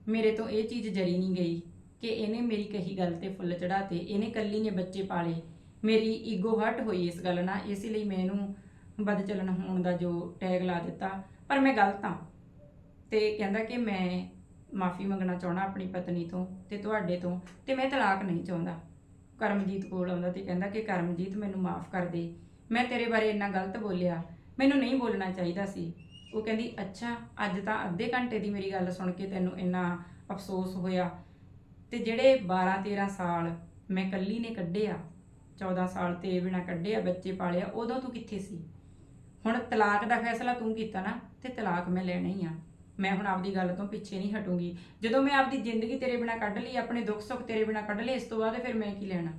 A: ਮੇਰੇ ਤੋਂ ਇਹ ਚੀਜ਼ ਜਰੀ ਨਹੀਂ ਗਈ ਕਿ ਇਹਨੇ ਮੇਰੀ ਕਹੀ ਗੱਲ ਤੇ ਫੁੱਲ ਚੜਾਤੇ ਇਹਨੇ ਕੱਲੀ ਨੇ ਬੱਚੇ ਪਾਲੇ। ਮੇਰੀ ਈਗੋ ਹਰਟ ਹੋਈ ਇਸ ਗੱਲ ਨਾਲ। ਇਸ ਲਈ ਮੈਂ ਇਹਨੂੰ ਬਦ ਚੱਲਣ ਹੋਣ ਦਾ ਜੋ ਟੈਗ ਲਾ ਦਿੱਤਾ। ਪਰ ਮੈਂ ਗਲਤ ਹਾਂ। ਤੇ ਕਹਿੰਦਾ ਕਿ ਮੈਂ ਮਾਫੀ ਮੰਗਣਾ ਚਾਹਣਾ ਆਪਣੀ ਪਤਨੀ ਤੋਂ ਤੇ ਤੁਹਾਡੇ ਤੋਂ ਤੇ ਮੈਂ ਤਲਾਕ ਨਹੀਂ ਚਾਹੁੰਦਾ। ਕਰਮਜੀਤ ਕੋਲ ਆਉਂਦਾ ਤੇ ਕਹਿੰਦਾ ਕਿ ਕਰਮਜੀਤ ਮੈਨੂੰ ਮਾਫ ਕਰ ਦੇ। ਮੈਂ ਤੇਰੇ ਬਾਰੇ ਇੰਨਾ ਗਲਤ ਬੋਲਿਆ। ਮੈਨੂੰ ਨਹੀਂ ਬੋਲਣਾ ਚਾਹੀਦਾ ਸੀ। ਉਹ ਕਹਿੰਦੀ, ਅੱਛਾ, ਅੱਜ ਤਾਂ ਅੱਧੇ ਘੰਟੇ ਦੀ ਮੇਰੀ ਗੱਲ ਸੁਣ ਕੇ ਤੈਨੂੰ ਇੰਨਾ ਅਫਸੋਸ ਹੋਇਆ। ਤੇ ਜਿਹੜੇ 12 13 ਸਾਲ ਮੈਂ ਕੱਲੀ ਨੇ ਕੱਢੇ ਆ 14 ਸਾਲ ਤੇਰੇ ਬਿਨਾ ਕੱਢੇ ਆ ਬੱਚੇ ਪਾਲਿਆ, ਉਦੋਂ ਤੂੰ ਕਿੱਥੇ ਸੀ? ਹੁਣ ਤਲਾਕ ਦਾ ਫੈਸਲਾ ਤੂੰ ਕੀਤਾ ਨਾ, ਤੇ ਤਲਾਕ ਮੈਂ ਲੈਣਾ ਹੀ ਆ। ਮੈਂ ਹੁਣ ਆਪਦੀ ਗੱਲ ਤੋਂ ਪਿੱਛੇ ਨਹੀਂ ਹਟੂੰਗੀ। ਜਦੋਂ ਮੈਂ ਆਪਦੀ ਜ਼ਿੰਦਗੀ ਤੇਰੇ ਬਿਨਾ ਕੱਢ ਲਈ, ਆਪਣੇ ਦੁੱਖ ਸੁੱਖ ਤੇਰੇ ਬਿਨਾ ਕੱਢ ਲਏ, ਇਸ ਤੋਂ ਬਾਅਦ ਫਿਰ ਮੈਂ ਕੀ ਲੈਣਾ?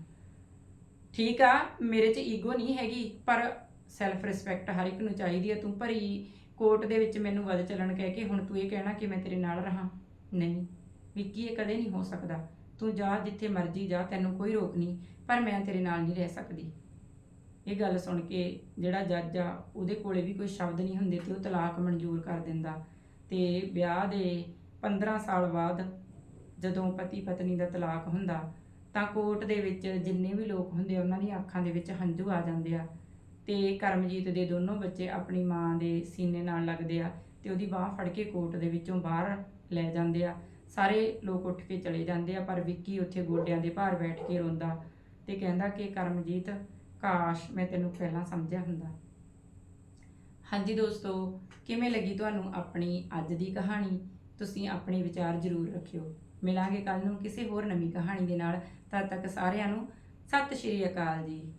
A: ਠੀਕ ਆ, ਮੇਰੇ 'ਚ ਈਗੋ ਨਹੀਂ ਹੈਗੀ, ਪਰ ਸੈਲਫ ਰਿਸਪੈਕਟ ਹਰ ਇੱਕ ਨੂੰ ਚਾਹੀਦੀ ਹੈ ਤੂੰ ਭਰੀ ਕੋਰਟ ਦੇ ਵਿੱਚ ਮੈਨੂੰ ਵਧ ਚੱਲਣ ਕਹਿ ਕੇ ਹੁਣ ਤੂੰ ਇਹ ਕਹਿਣਾ ਕਿ ਮੈਂ ਤੇਰੇ ਨਾਲ ਰਹਾ। ਨਹੀਂ ਵਿੱਕੀ ਇਹ ਕਦੇ ਨਹੀਂ ਹੋ ਸਕਦਾ। ਤੂੰ ਜਾ ਜਿੱਥੇ ਮਰਜ਼ੀ ਜਾ ਤੈਨੂੰ ਕੋਈ ਰੋਕ ਨਹੀਂ ਪਰ ਮੈਂ ਤੇਰੇ ਨਾਲ ਨਹੀਂ ਰਹਿ ਸਕਦੀ। ਇਹ ਗੱਲ ਸੁਣ ਕੇ ਜਿਹੜਾ ਜੱਜ ਆ ਉਹਦੇ ਕੋਲੇ ਵੀ ਕੋਈ ਸ਼ਬਦ ਨਹੀਂ ਹੁੰਦੇ ਤੇ ਉਹ ਤਲਾਕ ਮਨਜ਼ੂਰ ਕਰ ਦਿੰਦਾ। ਤੇ ਵਿਆਹ ਦੇ 15 ਸਾਲ ਬਾਅਦ ਜਦੋਂ ਪਤੀ ਪਤਨੀ ਦਾ ਤਲਾਕ ਹੁੰਦਾ ਤਾਂ ਕੋਰਟ ਦੇ ਵਿੱਚ ਜਿੰਨੇ ਵੀ ਲੋਕ ਹੁੰਦੇ ਆ, ਉਹਨਾਂ ਦੀਆਂ ਅੱਖਾਂ ਦੇ ਵਿੱਚ ਹੰਝੂ ਆ ਜਾਂਦੇ ਆ। ਤੇ ਕਰਮਜੀਤ ਦੇ ਦੋਨੋਂ ਬੱਚੇ ਆਪਣੀ ਮਾਂ ਦੇ ਸੀਨੇ ਨਾਲ ਲੱਗਦੇ ਆ ਤੇ ਉਹਦੀ ਬਾਹ ਫੜ ਕੇ ਕੋਟ ਦੇ ਵਿੱਚੋਂ ਬਾਹਰ ਲੈ ਜਾਂਦੇ ਆ। ਸਾਰੇ ਲੋਕ ਉੱਠ ਕੇ ਚਲੇ ਜਾਂਦੇ ਆ, ਪਰ ਵਿੱਕੀ ਉੱਥੇ ਗੋਡਿਆਂ ਦੇ ਭਾਰ ਬੈਠ ਕੇ ਰੋਂਦਾ ਤੇ ਕਹਿੰਦਾ ਕਿ ਕਰਮਜੀਤ, ਕਾਸ਼ ਮੈਂ ਤੈਨੂੰ ਪਹਿਲਾਂ ਸਮਝਿਆ ਹੁੰਦਾ। ਹਾਂਜੀ ਦੋਸਤੋ, ਕਿਵੇਂ ਲੱਗੀ ਤੁਹਾਨੂੰ ਆਪਣੀ ਅੱਜ ਦੀ ਕਹਾਣੀ? ਤੁਸੀਂ ਆਪਣੇ ਵਿਚਾਰ ਜ਼ਰੂਰ ਰੱਖਿਓ। ਮਿਲਾਂਗੇ ਕੱਲ ਨੂੰ ਕਿਸੇ ਹੋਰ ਨਵੀਂ ਕਹਾਣੀ ਦੇ ਨਾਲ। ਤਦ ਤੱਕ ਸਾਰਿਆਂ ਨੂੰ ਸਤਿ ਸ਼੍ਰੀ ਅਕਾਲ ਜੀ।